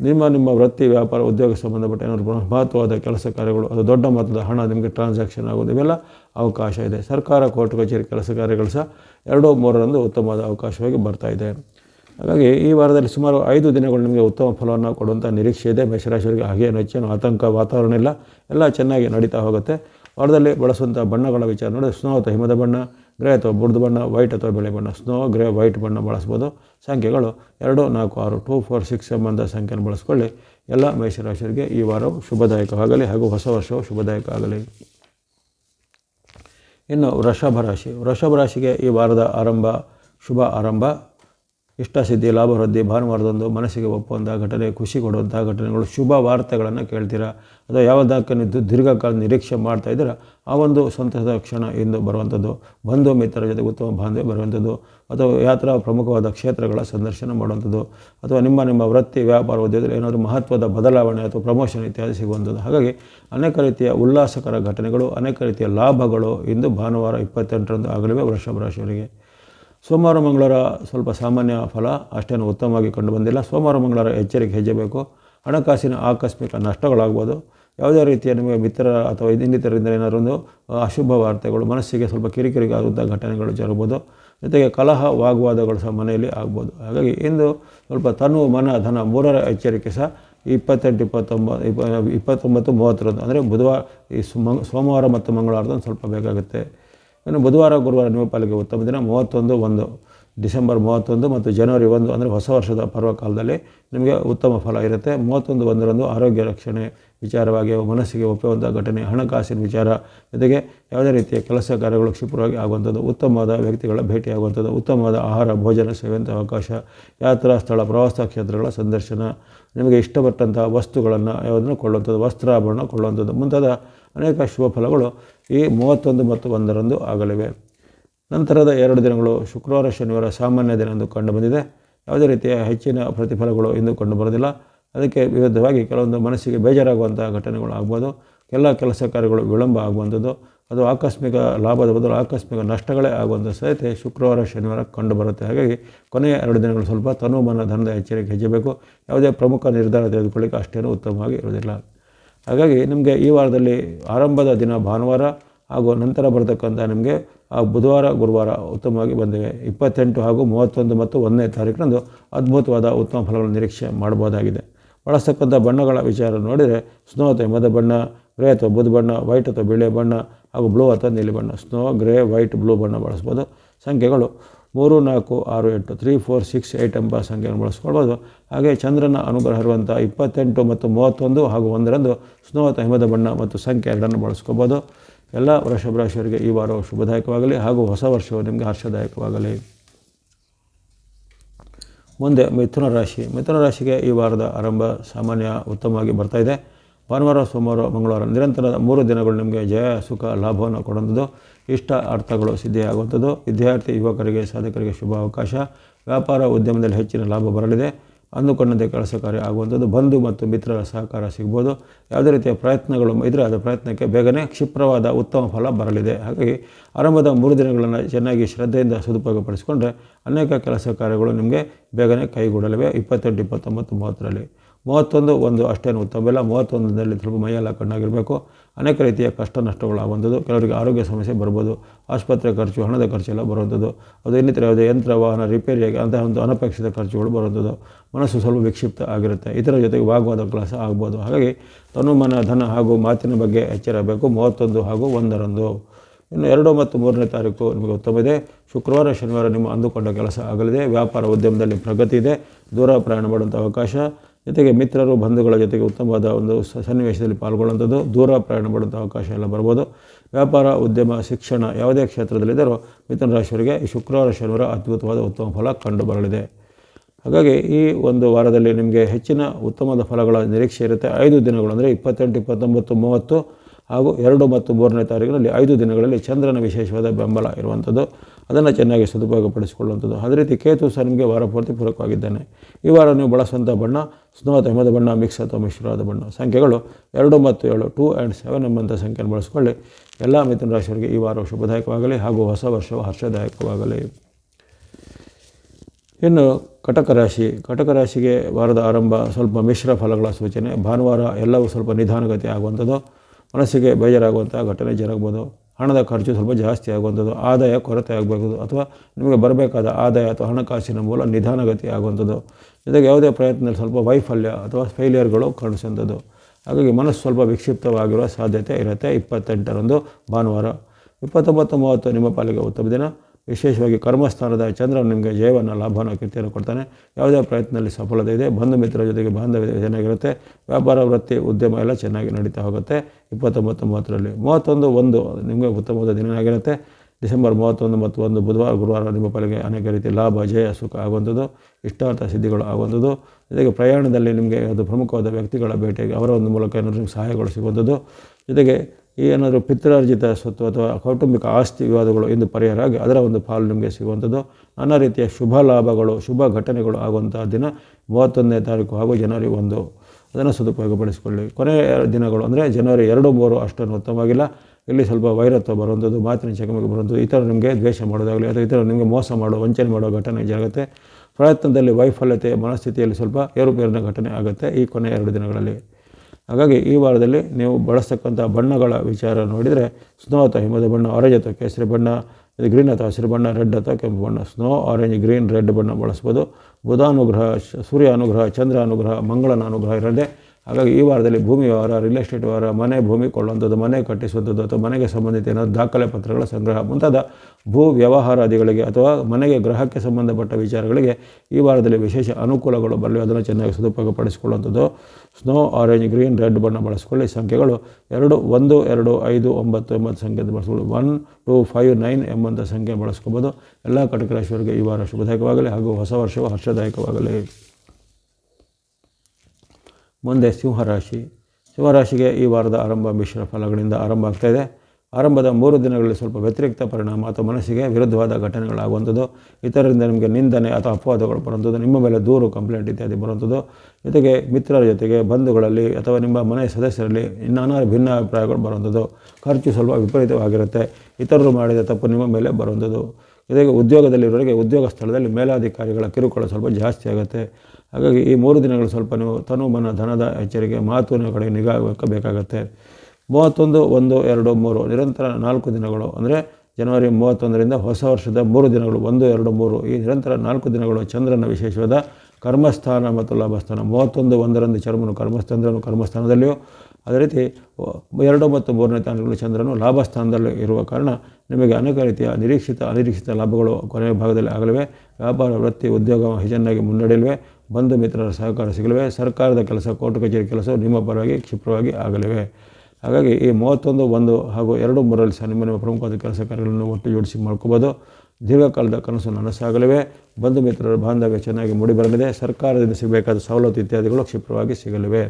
ನಿಮ್ಮ ನಿಮ್ಮ ವೃತ್ತಿ, ವ್ಯಾಪಾರ, ಉದ್ಯೋಗ ಸಂಬಂಧಪಟ್ಟ ಏನಾದರೂ ಮಹತ್ವವಾದ ಕೆಲಸ ಕಾರ್ಯಗಳು, ಅದು ದೊಡ್ಡ ಮೊತ್ತದ ಹಣ ನಿಮಗೆ ಟ್ರಾನ್ಸಾಕ್ಷನ್ ಆಗೋದು, ಇವೆಲ್ಲ ಅವಕಾಶ ಇದೆ. ಸರ್ಕಾರ, ಕೋರ್ಟ್, ಕಚೇರಿ, ಕೆಲಸ ಕಾರ್ಯಗಳು ಸಹ ಎರಡು ಮೂರರಂದು ಉತ್ತಮವಾದ ಅವಕಾಶವಾಗಿ ಬರ್ತಾ ಇದೆ. ಹಾಗಾಗಿ ಈ ವಾರದಲ್ಲಿ ಸುಮಾರು ಐದು ದಿನಗಳು ನಿಮಗೆ ಉತ್ತಮ ಫಲವನ್ನು ಕೊಡುವಂಥ ನಿರೀಕ್ಷೆ ಇದೆ. ಮೇಷರಾಶಿಯವರಿಗೆ ಹಾಗೇನು ಹೆಚ್ಚೇನು ಆತಂಕ ವಾತಾವರಣ ಇಲ್ಲ. ಎಲ್ಲ ಚೆನ್ನಾಗಿ ನಡೀತಾ ಹೋಗುತ್ತೆ. ವಾರದಲ್ಲಿ ಬಳಸುವಂಥ ಬಣ್ಣಗಳ ವಿಚಾರ ನೋಡಿದ್ರೆ ಸ್ನೋ ಅಥವಾ ಹಿಮದ ಬಣ್ಣ ಗ್ರೇ ಅಥವಾ ಬುಡ್ದು ಬಣ್ಣ ವೈಟ್ ಅಥವಾ ಬಿಳಿ ಬಣ್ಣ. ಸ್ನೋ ಗ್ರೇ ವೈಟ್ ಬಣ್ಣ ಬಳಸ್ಬೋದು. ಸಂಖ್ಯೆಗಳು ಎರಡು, ನಾಲ್ಕು, ಆರು ಟೂ ಫೋರ್ ಸಿಕ್ಸ್ ಸಂಬಂಧ ಸಂಖ್ಯೆಯನ್ನು ಬಳಸ್ಕೊಳ್ಳಿ. ಎಲ್ಲ ಮೇಷರಾಶಿಯರಿಗೆ ಈ ವಾರವು ಶುಭದಾಯಕವಾಗಲಿ ಹಾಗೂ ಹೊಸ ವರ್ಷವು ಶುಭದಾಯಕ ಆಗಲಿ. ಇನ್ನು ವೃಷಭ ರಾಶಿ. ವೃಷಭ ರಾಶಿಗೆ ಈ ವಾರದ ಆರಂಭ ಶುಭ ಆರಂಭ. ಇಷ್ಟಸಿದ್ಧಿ ಲಾಭ, ವೃದ್ಧಿ, ಭಾನುವಾರದಂದು ಮನಸ್ಸಿಗೆ ಒಪ್ಪುವಂಥ ಘಟನೆ, ಖುಷಿ ಕೊಡುವಂಥ ಘಟನೆಗಳು, ಶುಭ ವಾರ್ತೆಗಳನ್ನು ಕೇಳ್ತೀರಾ? ಅಥವಾ ಯಾವುದಕ್ಕೆ ದೀರ್ಘಕಾಲ ನಿರೀಕ್ಷೆ ಮಾಡ್ತಾ ಇದ್ದೀರಾ? ಆ ಒಂದು ಸಂತಸದ ಕ್ಷಣ ಎಂದು ಬರುವಂಥದ್ದು. ಬಂಧು ಮಿತ್ರರ ಜೊತೆ ಉತ್ತಮ ಬಾಂಧವ್ಯ ಬರುವಂಥದ್ದು. ಅಥವಾ ಯಾತ್ರಾ ಪ್ರಮುಖವಾದ ಕ್ಷೇತ್ರಗಳ ಸಂದರ್ಶನ ಮಾಡುವಂಥದ್ದು. ಅಥವಾ ನಿಮ್ಮ ನಿಮ್ಮ ವೃತ್ತಿ, ವ್ಯಾಪಾರ ಉದ್ಯೋಗದಲ್ಲಿ ಏನಾದರೂ ಮಹತ್ವದ ಬದಲಾವಣೆ ಅಥವಾ ಪ್ರಮೋಷನ್ ಇತ್ಯಾದಿ ಸಿಗುವಂಥದ್ದು. ಹಾಗಾಗಿ ಅನೇಕ ರೀತಿಯ ಉಲ್ಲಾಸಕರ ಘಟನೆಗಳು, ಅನೇಕ ರೀತಿಯ ಲಾಭಗಳು ಇಂದು ಭಾನುವಾರ ಇಪ್ಪತ್ತೆಂಟರಂದು ಆಗಲಿವೆ ವೃಷಭ ರಾಶಿಯವರಿಗೆ. ಸೋಮವಾರ ಮಂಗಳವಾರ ಸ್ವಲ್ಪ ಸಾಮಾನ್ಯ ಫಲ, ಅಷ್ಟೇನು ಉತ್ತಮವಾಗಿ ಕಂಡು ಬಂದಿಲ್ಲ ಸೋಮವಾರ ಮಂಗಳವಾರ ಎಚ್ಚರಿಕೆ ಹೆಜ್ಜೆಬೇಕು. ಹಣಕಾಸಿನ ಆಕಸ್ಮಿಕ ನಷ್ಟಗಳಾಗ್ಬೋದು. ಯಾವುದೇ ರೀತಿಯ ನಿಮಗೆ ಮಿತ್ರ ಅಥವಾ ಇನ್ನಿತರರಿಂದ ಏನಾದರೂ ಒಂದು ಅಶುಭ ವಾರ್ತೆಗಳು, ಮನಸ್ಸಿಗೆ ಸ್ವಲ್ಪ ಕಿರಿಕಿರಿ ಆಗುವಂಥ ಘಟನೆಗಳು ಜರುಗ್ಬೋದು. ಜೊತೆಗೆ ಕಲಹ ವಾಗ್ವಾದಗಳು ಸಹ ಮನೆಯಲ್ಲಿ ಆಗ್ಬೋದು. ಹಾಗಾಗಿ ಇಂದು ಸ್ವಲ್ಪ ತನು, ಮನ, ಧನ ಮೂರರ ಎಚ್ಚರಿಕೆ ಸಹ ಇಪ್ಪತ್ತೆಂಟು ಇಪ್ಪತ್ತೊಂಬತ್ತು ಇಪ್ಪ, ಇಪ್ಪತ್ತೊಂಬತ್ತು, ಮೂವತ್ತರಂದು, ಅಂದರೆ ಬುಧವಾರ, ಈ ಸುಮ, ಸೋಮವಾರ ಮತ್ತು ಮಂಗಳವಾರದಂದು ಸ್ವಲ್ಪ ಬೇಕಾಗುತ್ತೆ. ಇನ್ನು ಬುಧವಾರ, ಗುರುವಾರ ನಿಮ್ಮ ಪಾಲಿಗೆ ಉತ್ತಮ ದಿನ. ಮೂವತ್ತೊಂದು, ಒಂದು ಡಿಸೆಂಬರ್ ಮೂವತ್ತೊಂದು ಮತ್ತು ಜನವರಿ ಒಂದು ಅಂದರೆ ಹೊಸ ವರ್ಷದ ಪರ್ವಕಾಲದಲ್ಲಿ ನಿಮಗೆ ಉತ್ತಮ ಫಲ ಇರುತ್ತೆ. ಮೂವತ್ತೊಂದು ಒಂದರಂದು ಆರೋಗ್ಯ ರಕ್ಷಣೆ ವಿಚಾರವಾಗಿ ಮನಸ್ಸಿಗೆ ಒಪ್ಪುವಂಥ ಘಟನೆ, ಹಣಕಾಸಿನ ವಿಚಾರ, ಜೊತೆಗೆ ಯಾವುದೇ ರೀತಿಯ ಕೆಲಸ ಕಾರ್ಯಗಳು ಕ್ಷಿಪ್ರವಾಗಿ ಆಗುವಂಥದ್ದು, ಉತ್ತಮವಾದ ವ್ಯಕ್ತಿಗಳ ಭೇಟಿಯಾಗುವಂಥದ್ದು, ಉತ್ತಮವಾದ ಆಹಾರ, ಭೋಜನ, ಸೇವೆಯಂಥ ಅವಕಾಶ, ಯಾತ್ರಾ ಸ್ಥಳ, ಪ್ರವಾಸ ಕ್ಷೇತ್ರಗಳ ಸಂದರ್ಶನ, ನಿಮಗೆ ಇಷ್ಟಪಟ್ಟಂಥ ವಸ್ತುಗಳನ್ನು ಯಾವುದನ್ನು ಕೊಳ್ಳುವಂಥದ್ದು, ವಸ್ತ್ರಾಭರಣ ಕೊಳ್ಳುವಂಥದ್ದು, ಮುಂತಾದ ಅನೇಕ ಶುಭ ಫಲಗಳು ಈ ಮೂವತ್ತೊಂದು ಮತ್ತು ಒಂದರಂದು ಆಗಲಿವೆ. ನಂತರದ ಎರಡು ದಿನಗಳು ಶುಕ್ರವಾರ, ಶನಿವಾರ ಸಾಮಾನ್ಯ ದಿನ ಎಂದು ಕಂಡುಬಂದಿದೆ ಯಾವುದೇ ರೀತಿಯ ಹೆಚ್ಚಿನ ಪ್ರತಿಫಲಗಳು ಇಂದು ಕಂಡುಬರೋದಿಲ್ಲ ಅದಕ್ಕೆ ವಿರುದ್ಧವಾಗಿ ಕೆಲವೊಂದು ಮನಸ್ಸಿಗೆ ಬೇಜಾರಾಗುವಂಥ ಘಟನೆಗಳು ಆಗ್ಬೋದು. ಎಲ್ಲ ಕೆಲಸ ಕಾರ್ಯಗಳು ವಿಳಂಬ ಆಗುವಂಥದ್ದು. ಅದು ಆಕಸ್ಮಿಕ ಲಾಭದ ಬದಲು ಆಕಸ್ಮಿಕ ನಷ್ಟಗಳೇ ಆಗುವಂಥ ಸಾಧ್ಯತೆ ಶುಕ್ರವಾರ, ಶನಿವಾರ ಕಂಡುಬರುತ್ತೆ ಹಾಗಾಗಿ ಕೊನೆಯ ಎರಡು ದಿನಗಳು ಸ್ವಲ್ಪ ತನುಮನ ಧನದ ಎಚ್ಚರಿಕೆ ಹೆಚ್ಚಬೇಕು. ಯಾವುದೇ ಪ್ರಮುಖ ನಿರ್ಧಾರ ತೆಗೆದುಕೊಳ್ಳಿಕ್ಕೆ ಅಷ್ಟೇನೂ ಉತ್ತಮವಾಗಿ ಇರೋದಿಲ್ಲ ಹಾಗಾಗಿ ನಿಮಗೆ ಈ ವಾರದಲ್ಲಿ ಆರಂಭದ ದಿನ ಭಾನುವಾರ ಹಾಗೂ ನಂತರ ಬರತಕ್ಕಂಥ ನಿಮಗೆ ಆ ಬುಧವಾರ, ಗುರುವಾರ ಉತ್ತಮವಾಗಿ ಬಂದಿವೆ. ಇಪ್ಪತ್ತೆಂಟು ಹಾಗೂ ಮೂವತ್ತೊಂದು ಮತ್ತು ಒಂದನೇ ತಾರೀಕಿನಂದು ಅದ್ಭುತವಾದ ಉತ್ತಮ ಫಲಗಳನ್ನು ನಿರೀಕ್ಷೆ ಮಾಡಬಹುದಾಗಿದೆ. ಬಳಸ್ತಕ್ಕಂಥ ಬಣ್ಣಗಳ ವಿಚಾರ ನೋಡಿದರೆ ಸ್ನೋ ಅಥವಾ ಮದ ಬಣ್ಣ, ಗ್ರೇ ಅಥವಾ ಬುಧ ಬಣ್ಣ, ವೈಟ್ ಅಥವಾ ಬಿಳಿ ಬಣ್ಣ ಹಾಗೂ ಬ್ಲೂ ಅಥವಾ ನೀಲಿ ಬಣ್ಣ. ಸ್ನೋ, ಗ್ರೇ, ವೈಟ್, ಬ್ಲೂ ಬಣ್ಣ ಬಳಸ್ಬೋದು ಸಂಖ್ಯೆಗಳು ಮೂರು, ನಾಲ್ಕು, ಆರು, ಎಂಟು, ತ್ರೀ, ಫೋರ್, ಸಿಕ್ಸ್ ಏಯ್ಟ್ ಎಂಬ ಸಂಖ್ಯೆಯನ್ನು ಬಳಸ್ಕೊಳ್ಬೋದು. ಹಾಗೆ ಚಂದ್ರನ ಅನುಗ್ರಹ ಇರುವಂಥ ಇಪ್ಪತ್ತೆಂಟು ಮತ್ತು ಮೂವತ್ತೊಂದು ಹಾಗೂ ಒಂದರಂದು ಸ್ನೋ ಅಥವಾ ಹಿಮದ ಬಣ್ಣ ಮತ್ತು ಸಂಖ್ಯೆ ಎರಡನ್ನು ಬಳಸ್ಕೋಬೋದು ಎಲ್ಲ ವೃಷಭ ರಾಶಿಯವರಿಗೆ ಈ ವಾರವು ಶುಭದಾಯಕವಾಗಲಿ ಹಾಗೂ ಹೊಸ ವರ್ಷವು ನಿಮಗೆ ಹರ್ಷದಾಯಕವಾಗಲಿ. ಮುಂದೆ ಮಿಥುನ ರಾಶಿ. ಮಿಥುನ ರಾಶಿಗೆ ಈ ವಾರದ ಆರಂಭ ಸಾಮಾನ್ಯ ಉತ್ತಮವಾಗಿ ಬರ್ತಾ ಇದೆ. ಭಾನುವಾರ, ಸೋಮವಾರ, ಮಂಗಳವಾರ ನಿರಂತರ ಮೂರು ದಿನಗಳು ನಿಮಗೆ ಜಯ, ಸುಖ, ಲಾಭವನ್ನು ಕೊಡುವಂಥದ್ದು. ಇಷ್ಟ ಅರ್ಥಗಳು ಸಿದ್ಧಿಯಾಗುವಂಥದ್ದು. ವಿದ್ಯಾರ್ಥಿ, ಯುವಕರಿಗೆ, ಸಾಧಕರಿಗೆ ಶುಭ ಅವಕಾಶ. ವ್ಯಾಪಾರ ಉದ್ಯಮದಲ್ಲಿ ಹೆಚ್ಚಿನ ಲಾಭ ಬರಲಿದೆ. ಅಂದುಕೊಂಡಂತೆ ಕೆಲಸ ಕಾರ್ಯ ಆಗುವಂಥದ್ದು. ಬಂಧು ಮತ್ತು ಮಿತ್ರರ ಸಹಕಾರ ಸಿಗ್ಬೋದು. ಯಾವುದೇ ರೀತಿಯ ಪ್ರಯತ್ನಗಳು ಇದ್ದರೆ ಅದರ ಪ್ರಯತ್ನಕ್ಕೆ ಬೇಗನೆ ಕ್ಷಿಪ್ರವಾದ ಉತ್ತಮ ಫಲ ಬರಲಿದೆ. ಹಾಗಾಗಿ ಆರಂಭದ ಮೂರು ದಿನಗಳನ್ನು ಚೆನ್ನಾಗಿ ಶ್ರದ್ಧೆಯಿಂದ ಸದುಪಯೋಗಪಡಿಸಿಕೊಂಡ್ರೆ ಅನೇಕ ಕೆಲಸ ಕಾರ್ಯಗಳು ನಿಮಗೆ ಬೇಗನೆ ಕೈಗೂಡಲಿವೆ. ಇಪ್ಪತ್ತೆಂಟು, ಇಪ್ಪತ್ತೊಂಬತ್ತು, ಮೂವತ್ತರಲ್ಲಿ ಮೂವತ್ತೊಂದು ಒಂದು ಅಷ್ಟೇನು ಉತ್ತಮವಿಲ್ಲ ಮೂವತ್ತೊಂದರಲ್ಲಿ ಸ್ವಲ್ಪ ಮೈಯೆಲ್ಲ ಕಣ್ಣಾಗಿರಬೇಕು. ಅನೇಕ ರೀತಿಯ ಕಷ್ಟ ನಷ್ಟಗಳು ಆಗುವಂಥದ್ದು. ಕೆಲವರಿಗೆ ಆರೋಗ್ಯ ಸಮಸ್ಯೆ ಬರ್ಬೋದು. ಆಸ್ಪತ್ರೆ ಖರ್ಚು, ಹಣದ ಖರ್ಚೆಲ್ಲ ಬರುವಂಥದ್ದು. ಅದು ಇನ್ನಿತರ ಯಾವುದೇ ಯಂತ್ರ, ವಾಹನ ರಿಪೇರಿಯಾಗಿ ಅಂತಹ ಒಂದು ಅನಪೇಕ್ಷಿತ ಖರ್ಚುಗಳು ಬರುವಂಥದ್ದು. ಮನಸ್ಸು ಸ್ವಲ್ಪ ವಿಕ್ಷಿಪ್ತ ಆಗಿರುತ್ತೆ. ಇದರ ಜೊತೆಗೆ ವಾಗ್ವಾದ ಕೆಲಸ ಆಗ್ಬೋದು. ಹಾಗಾಗಿ ತನು ಮನ, ಧನ ಹಾಗೂ ಮಾತಿನ ಬಗ್ಗೆ ಎಚ್ಚರಬೇಕು. ಮೂವತ್ತೊಂದು ಹಾಗೂ ಒಂದರಂದು. ಇನ್ನು ಎರಡು ಮತ್ತು ಮೂರನೇ ತಾರೀಕು ನಿಮಗೆ ಉತ್ತಮ ಇದೆ. ಶುಕ್ರವಾರ, ಶನಿವಾರ ನಿಮ್ಮ ಅಂದುಕೊಂಡ ಕೆಲಸ ಆಗಲಿದೆ. ವ್ಯಾಪಾರ ಉದ್ಯಮದಲ್ಲಿ ಪ್ರಗತಿ ಇದೆ. ದೂರ ಪ್ರಯಾಣ ಮಾಡುವಂಥ ಅವಕಾಶ. ಜೊತೆಗೆ ಮಿತ್ರರು, ಬಂಧುಗಳ ಜೊತೆಗೆ ಉತ್ತಮವಾದ ಒಂದು ಸನ್ನಿವೇಶದಲ್ಲಿ ಪಾಲ್ಗೊಳ್ಳುವಂಥದ್ದು ದೂರ ಪ್ರಯಾಣ ಮಾಡುವಂಥ ಅವಕಾಶ ಎಲ್ಲ ಬರ್ಬೋದು. ವ್ಯಾಪಾರ, ಉದ್ಯಮ, ಶಿಕ್ಷಣ ಯಾವುದೇ ಕ್ಷೇತ್ರದಲ್ಲಿದ್ದರೂ ಮಿಥುನ ರಾಶಿಯವರಿಗೆ ಶುಕ್ರವಾರ, ಶನಿವಾರ ಅದ್ಭುತವಾದ ಉತ್ತಮ ಫಲ ಕಂಡು ಬರಲಿದೆ ಹಾಗಾಗಿ ಈ ಒಂದು ವಾರದಲ್ಲಿ ನಿಮಗೆ ಹೆಚ್ಚಿನ ಉತ್ತಮವಾದ ಫಲಗಳ ನಿರೀಕ್ಷೆ ಇರುತ್ತೆ. ಐದು ದಿನಗಳು ಅಂದರೆ ಇಪ್ಪತ್ತೆಂಟು, ಇಪ್ಪತ್ತೊಂಬತ್ತು, ಮೂವತ್ತು ಹಾಗೂ ಎರಡು ಮತ್ತು ಮೂರನೇ ತಾರೀಕಿನಲ್ಲಿ ಐದು ದಿನಗಳಲ್ಲಿ ಚಂದ್ರನ ವಿಶೇಷವಾದ ಬೆಂಬಲ ಇರುವಂಥದ್ದು. ಅದನ್ನು ಚೆನ್ನಾಗಿ ಸದುಪಯೋಗಪಡಿಸಿಕೊಳ್ಳುವಂಥದ್ದು. ಅದೇ ರೀತಿ ಕೇತು ಸಹ ನಿಮಗೆ ವಾರ ಪೂರ್ತಿ ಪೂರಕವಾಗಿದ್ದಾನೆ. ಈ ವಾರ ನೀವು ಬಳಸುವಂಥ ಬಣ್ಣ ಸ್ನೋ ಹಿಮದ ಬಣ್ಣ, ಮಿಕ್ಸ್ ಅಥವಾ ಮಿಶ್ರವಾದ ಬಣ್ಣ. ಸಂಖ್ಯೆಗಳು ಎರಡು ಮತ್ತು ಏಳು ಟೂ ಆ್ಯಂಡ್ ಸೆವೆನ್ ಎಂಬಂಥ ಸಂಖ್ಯೆಯನ್ನು ಬಳಸಿಕೊಳ್ಳಿ. ಎಲ್ಲ ಮಿಥುನ ರಾಶಿಯವರಿಗೆ ಈ ವಾರವು ಶುಭದಾಯಕವಾಗಲಿ ಹಾಗೂ ಹೊಸ ವರ್ಷವು ಹರ್ಷದಾಯಕವಾಗಲಿ. ಇನ್ನು ಕಟಕ ರಾಶಿ. ಕಟಕ ರಾಶಿಗೆ ವಾರದ ಆರಂಭ ಸ್ವಲ್ಪ ಮಿಶ್ರ ಫಲಗಳ ಸೂಚನೆ. ಭಾನುವಾರ ಎಲ್ಲವೂ ಸ್ವಲ್ಪ ನಿಧಾನಗತಿ ಆಗುವಂಥದ್ದು. ಮನಸ್ಸಿಗೆ ಬೇಜಾರಾಗುವಂಥ ಘಟನೆ ಜರುಗ್ಬೋದು ಹಣದ ಖರ್ಚು ಸ್ವಲ್ಪ ಜಾಸ್ತಿ ಆಗುವಂಥದ್ದು. ಆದಾಯ ಕೊರತೆ ಆಗಬಹುದು ಅಥವಾ ನಿಮಗೆ ಬರಬೇಕಾದ ಆದಾಯ ಅಥವಾ ಹಣಕಾಸಿನ ಮೂಲ ನಿಧಾನಗತಿ ಆಗುವಂಥದ್ದು. ಜೊತೆಗೆ ಯಾವುದೇ ಪ್ರಯತ್ನದಲ್ಲಿ ಸ್ವಲ್ಪ ವೈಫಲ್ಯ ಅಥವಾ ಫೇಲಿಯರ್ಗಳು ಕಾಣಿಸುವಂಥದ್ದು ಹಾಗಾಗಿ ಮನಸ್ಸು ಸ್ವಲ್ಪ ವಿಕ್ಷಿಪ್ತವಾಗಿರುವ ಸಾಧ್ಯತೆ ಇರುತ್ತೆ. ಇಪ್ಪತ್ತೆಂಟರಂದು ಭಾನುವಾರ. ಇಪ್ಪತ್ತೊಂಬತ್ತು ಮೂವತ್ತು ನಿಮ್ಮ ಪಾಲಿಗೆ ಉತ್ತಮ ದಿನ. ವಿಶೇಷವಾಗಿ ಕರ್ಮಸ್ಥಾನದ ಚಂದ್ರ ನಿಮಗೆ ಜಯವನ್ನು ಲಾಭವನ್ನು ಕೀರ್ತಿಯನ್ನು ಕೊಡ್ತಾನೆ. ಯಾವುದೇ ಪ್ರಯತ್ನದಲ್ಲಿ ಸಫಲತೆ ಇದೆ. ಬಂಧು ಮಿತ್ರರ ಜೊತೆಗೆ ಬಾಂಧವ್ಯ ಚೆನ್ನಾಗಿರುತ್ತೆ. ವ್ಯಾಪಾರ, ವೃತ್ತಿ, ಉದ್ಯಮ ಎಲ್ಲ ಚೆನ್ನಾಗಿ ನಡೀತಾ ಹೋಗುತ್ತೆ. ಇಪ್ಪತ್ತೊಂಬತ್ತು ಮೂವತ್ತರಲ್ಲಿ ಮೂವತ್ತೊಂದು ಒಂದು ನಿಮಗೆ ಉತ್ತಮವಾದ ದಿನ ಆಗಿರುತ್ತೆ ಡಿಸೆಂಬರ್ ಮೂವತ್ತೊಂದು ಮತ್ತು ಒಂದು ಬುಧವಾರ, ಗುರುವಾರ ನಿಮ್ಮ ಪಾಲಿಗೆ ಅನೇಕ ರೀತಿ ಲಾಭ, ಜಯ, ಸುಖ ಆಗುವಂಥದ್ದು ಇಷ್ಟಾರ್ಥ ಸಿದ್ಧಿಗಳು ಆಗುವಂಥದ್ದು. ಜೊತೆಗೆ ಪ್ರಯಾಣದಲ್ಲಿ ನಿಮಗೆ ಅದು ಪ್ರಮುಖವಾದ ವ್ಯಕ್ತಿಗಳ ಭೇಟಿಯಾಗಿ ಅವರ ಒಂದು ಮೂಲಕ ಏನಾದರೂ ನಿಮ್ಗೆ ಸಹಾಯಗಳು ಸಿಗುವಂಥದ್ದು. ಜೊತೆಗೆ ಏನಾದರೂ ಪಿತ್ರಾರ್ಜಿತ ಸ್ವತ್ತು ಅಥವಾ ಕೌಟುಂಬಿಕ ಆಸ್ತಿ ವಿವಾದಗಳು ಎಂದು ಪರಿಹಾರ ಆಗಿ ಅದರ ಒಂದು ಪಾಲು ನಿಮಗೆ ಸಿಗುವಂಥದ್ದು. ನಾನಾ ರೀತಿಯ ಶುಭ ಲಾಭಗಳು, ಶುಭ ಘಟನೆಗಳು ಆಗುವಂಥ ದಿನ ಮೂವತ್ತೊಂದನೇ ತಾರೀಕು ಹಾಗೂ ಜನವರಿ ಒಂದು. ಅದನ್ನು ಸದುಪಯೋಗಪಡಿಸಿಕೊಳ್ಳಿ. ಕೊನೆಯ ದಿನಗಳು ಅಂದರೆ ಜನವರಿ ಎರಡು ಮೂರು ಅಷ್ಟೊಂದು ಉತ್ತಮವಾಗಿಲ್ಲ. ಇಲ್ಲಿ ಸ್ವಲ್ಪ ವೈರತ್ವ ಬರುವಂಥದ್ದು ಮಾತಿನ ಚಕಮಕಿ ಬರುವಂಥದ್ದು, ಈ ಥರ ನಿಮಗೆ ದ್ವೇಷ ಮಾಡೋದಾಗಲಿ ಅಥವಾ ಈ ಥರ ನಿಮಗೆ ಮೋಸ ಮಾಡೋ, ವಂಚನೆ ಮಾಡೋ ಘಟನೆ ಜರುಗುತ್ತೆ ಪ್ರಯತ್ನದಲ್ಲಿ ವೈಫಲ್ಯತೆ, ಮನಸ್ಥಿತಿಯಲ್ಲಿ ಸ್ವಲ್ಪ ಏರುಪೇರಿನ ಘಟನೆ ಆಗುತ್ತೆ ಈ ಕೊನೆ ಎರಡು ದಿನಗಳಲ್ಲಿ. ಹಾಗಾಗಿ ಈ ವಾರದಲ್ಲಿ ನೀವು ಬಳಸ್ತಕ್ಕಂಥ ಬಣ್ಣಗಳ ವಿಚಾರ ನೋಡಿದರೆ ಸ್ನೋ ಅಥವಾ ಹಿಮದ ಬಣ್ಣ ಆರೆಂಜ್ ಅಥವಾ ಕೇಸರಿ ಬಣ್ಣ, ಇದು ಗ್ರೀನ್ ಅಥವಾ ಹಸಿರು ಬಣ್ಣ ರೆಡ್ ಅಥವಾ ಕೆಂಪು ಬಣ್ಣ. ಸ್ನೋ ಆರೆಂಜ್ ಗ್ರೀನ್ ರೆಡ್ ಬಣ್ಣ ಬಳಸ್ಬೋದು. ಬುಧಾನುಗ್ರಹ, ಸೂರ್ಯ ಅನುಗ್ರಹ, ಚಂದ್ರ ಅನುಗ್ರಹ, ಮಂಗಳನ ಅನುಗ್ರಹ ಇರದೆ ಹಾಗಾಗಿ ಈ ವಾರದಲ್ಲಿ ಭೂಮಿ ವ್ಯವಹಾರ ರಿಯಲ್ ಎಸ್ಟೇಟ್ ವ್ಯವಹಾರ, ಮನೆ ಭೂಮಿ ಕೊಳ್ಳುವಂಥದ್ದು, ಮನೆ ಕಟ್ಟಿಸುವಂಥದ್ದು ಅಥವಾ ಮನೆಗೆ ಸಂಬಂಧಿತ ಏನಾದರೂ ದಾಖಲೆ ಪತ್ರಗಳ ಸಂಗ್ರಹ ಮುಂತಾದ ಭೂ ವ್ಯವಹಾರಾದಿಗಳಿಗೆ ಅಥವಾ ಮನೆಗೆ ಗ್ರಹಕ್ಕೆ ಸಂಬಂಧಪಟ್ಟ ವಿಚಾರಗಳಿಗೆ ಈ ವಾರದಲ್ಲಿ ವಿಶೇಷ ಅನುಕೂಲಗಳು ಬರಲಿ. ಅದನ್ನು ಚೆನ್ನಾಗಿ ಸದುಪಯೋಗಪಡಿಸಿಕೊಳ್ಳುವಂಥದ್ದು. ಸ್ನೋ ಆರೆಂಜ್ ಗ್ರೀನ್ ರೆಡ್ ಬಣ್ಣ ಬಳಸಿಕೊಳ್ಳಿ. ಸಂಖ್ಯೆಗಳು ಎರಡು, ಒಂದು, ಎರಡು, ಐದು, ಒಂಬತ್ತು ಎಂಬತ್ತು ಸಂಖ್ಯೆ ಬಳಸ್ಕೊಳ್ಳಿ. ಒನ್ ಟು ಫೈವ್ ನೈನ್ ಎಂಬಂಥ ಸಂಖ್ಯೆ ಬಳಸ್ಕೊಬೋದು. ಎಲ್ಲ ಕಟಕ ರಾಶಿಯವರಿಗೆ ಈ ವಾರ ಶುಭದಾಯಕವಾಗಲಿ ಹಾಗೂ ಹೊಸ ವರ್ಷವು ಹರ್ಷದಾಯಕವಾಗಲಿ. ಮುಂದೆ ಸಿಂಹರಾಶಿ. ಸಿಂಹರಾಶಿಗೆ ಈ ವಾರದ ಆರಂಭ ಮಿಶ್ರ ಫಲಗಳಿಂದ ಆರಂಭ ಆಗ್ತಾಯಿದೆ ಆರಂಭದ ಮೂರು ದಿನಗಳಲ್ಲಿ ಸ್ವಲ್ಪ ವ್ಯತಿರಿಕ್ತ ಪರಿಣಾಮ ಅಥವಾ ಮನಸ್ಸಿಗೆ ವಿರುದ್ಧವಾದ ಘಟನೆಗಳಾಗುವಂಥದ್ದು. ಇತರರಿಂದ ನಿಮಗೆ ನಿಂದನೆ ಅಥವಾ ಅಪವಾದಗಳು ಬರುವಂಥದ್ದು. ನಿಮ್ಮ ಮೇಲೆ ದೂರು ಕಂಪ್ಲೇಂಟ್ ಇತ್ಯಾದಿ ಬರುವಂಥದ್ದು. ಜೊತೆಗೆ ಮಿತ್ರರ ಜೊತೆಗೆ ಬಂಧುಗಳಲ್ಲಿ ಅಥವಾ ನಿಮ್ಮ ಮನೆಯ ಸದಸ್ಯರಲ್ಲಿ ನಾನಾ ಭಿನ್ನ ಅಭಿಪ್ರಾಯಗಳು ಬರುವಂಥದ್ದು. ಖರ್ಚು ಸ್ವಲ್ಪ ವಿಪರೀತವಾಗಿರುತ್ತೆ. ಇತರರು ಮಾಡಿದ ತಪ್ಪು ನಿಮ್ಮ ಮೇಲೆ ಬರುವಂಥದ್ದು. ಜೊತೆಗೆ ಉದ್ಯೋಗದಲ್ಲಿರೋರಿಗೆ ಉದ್ಯೋಗ ಸ್ಥಳದಲ್ಲಿ ಮೇಲಾಧಿಕಾರಿಗಳ ಕಿರುಕುಳ ಸ್ವಲ್ಪ ಜಾಸ್ತಿ ಆಗುತ್ತೆ. ಹಾಗಾಗಿ ಈ ಮೂರು ದಿನಗಳು ಸ್ವಲ್ಪ ನೀವು ತನು ಮನ ಧನದ ಎಚ್ಚರಿಕೆ ಮಾತುವಿನ ಕಡೆ ನಿಗಾ ಬೇಕಾಗತ್ತೆ ಮೂವತ್ತೊಂದು, ಒಂದು, ಎರಡು, ಮೂರು ನಿರಂತರ ನಾಲ್ಕು ದಿನಗಳು ಅಂದರೆ ಜನವರಿ ಮೂವತ್ತೊಂದರಿಂದ ಹೊಸ ವರ್ಷದ ಮೂರು ದಿನಗಳು, ಒಂದು, ಎರಡು, ಮೂರು ಈ ನಿರಂತರ ನಾಲ್ಕು ದಿನಗಳು ಚಂದ್ರನ ವಿಶೇಷವಾದ ಕರ್ಮಸ್ಥಾನ ಮತ್ತು ಲಾಭಸ್ಥಾನ. ಮೂವತ್ತೊಂದು, ಒಂದರಂದು ಚರ್ಮನು ಕರ್ಮಸ್ಥಂದ್ರನು ಕರ್ಮಸ್ಥಾನದಲ್ಲಿಯೂ. ಅದೇ ರೀತಿ, ಎರಡು ಮತ್ತು ಮೂರನೇ ತಾಣಗಳು ಚಂದ್ರನು ಲಾಭಸ್ಥಾನದಲ್ಲಿ ಇರುವ ಕಾರಣ ನಿಮಗೆ ಅನೇಕ ರೀತಿಯ ನಿರೀಕ್ಷಿತ, ಅನಿರೀಕ್ಷಿತ ಲಾಭಗಳು ಕೊನೆಯ ಭಾಗದಲ್ಲಿ ಆಗಲಿವೆ. ವ್ಯಾಪಾರ, ವೃತ್ತಿ, ಉದ್ಯೋಗ ಹೆಚ್ಚನ್ನಾಗಿ ಮುನ್ನಡೆಯಲಿವೆ. ಬಂಧು ಮಿತ್ರರ ಸಹಕಾರ ಸಿಗಲಿವೆ. ಸರ್ಕಾರದ ಕೆಲಸ, ಕೋರ್ಟ್ ಕಚೇರಿ ಕೆಲಸ ನಿಮ್ಮ ಪರವಾಗಿ ಕ್ಷಿಪ್ರವಾಗಿ ಆಗಲಿವೆ. ಹಾಗಾಗಿ ಈ ಮೂವತ್ತೊಂದು, ಒಂದು ಹಾಗೂ ಎರಡು ಮೂರರಲ್ಲಿ ಸಹ ನಿಮ್ಮ ನಿಮ್ಮ ಪ್ರಮುಖವಾದ ಕೆಲಸ ಕಾರ್ಯಗಳನ್ನು ಒಟ್ಟು ಜೋಡಿಸಿ ಮಾಡ್ಕೋಬೋದು. ದೀರ್ಘಕಾಲದ ಕನಸು ನನಸಾಗಲಿವೆ. ಬಂಧು ಮಿತ್ರರ ಬಾಂಧವ್ಯ ಚೆನ್ನಾಗಿ ಮೂಡಿಬರಲಿದೆ ಸರ್ಕಾರದಿಂದ ಸಿಗಬೇಕಾದ ಸವಲತ್ತು ಇತ್ಯಾದಿಗಳು ಕ್ಷಿಪ್ರವಾಗಿ ಸಿಗಲಿವೆ.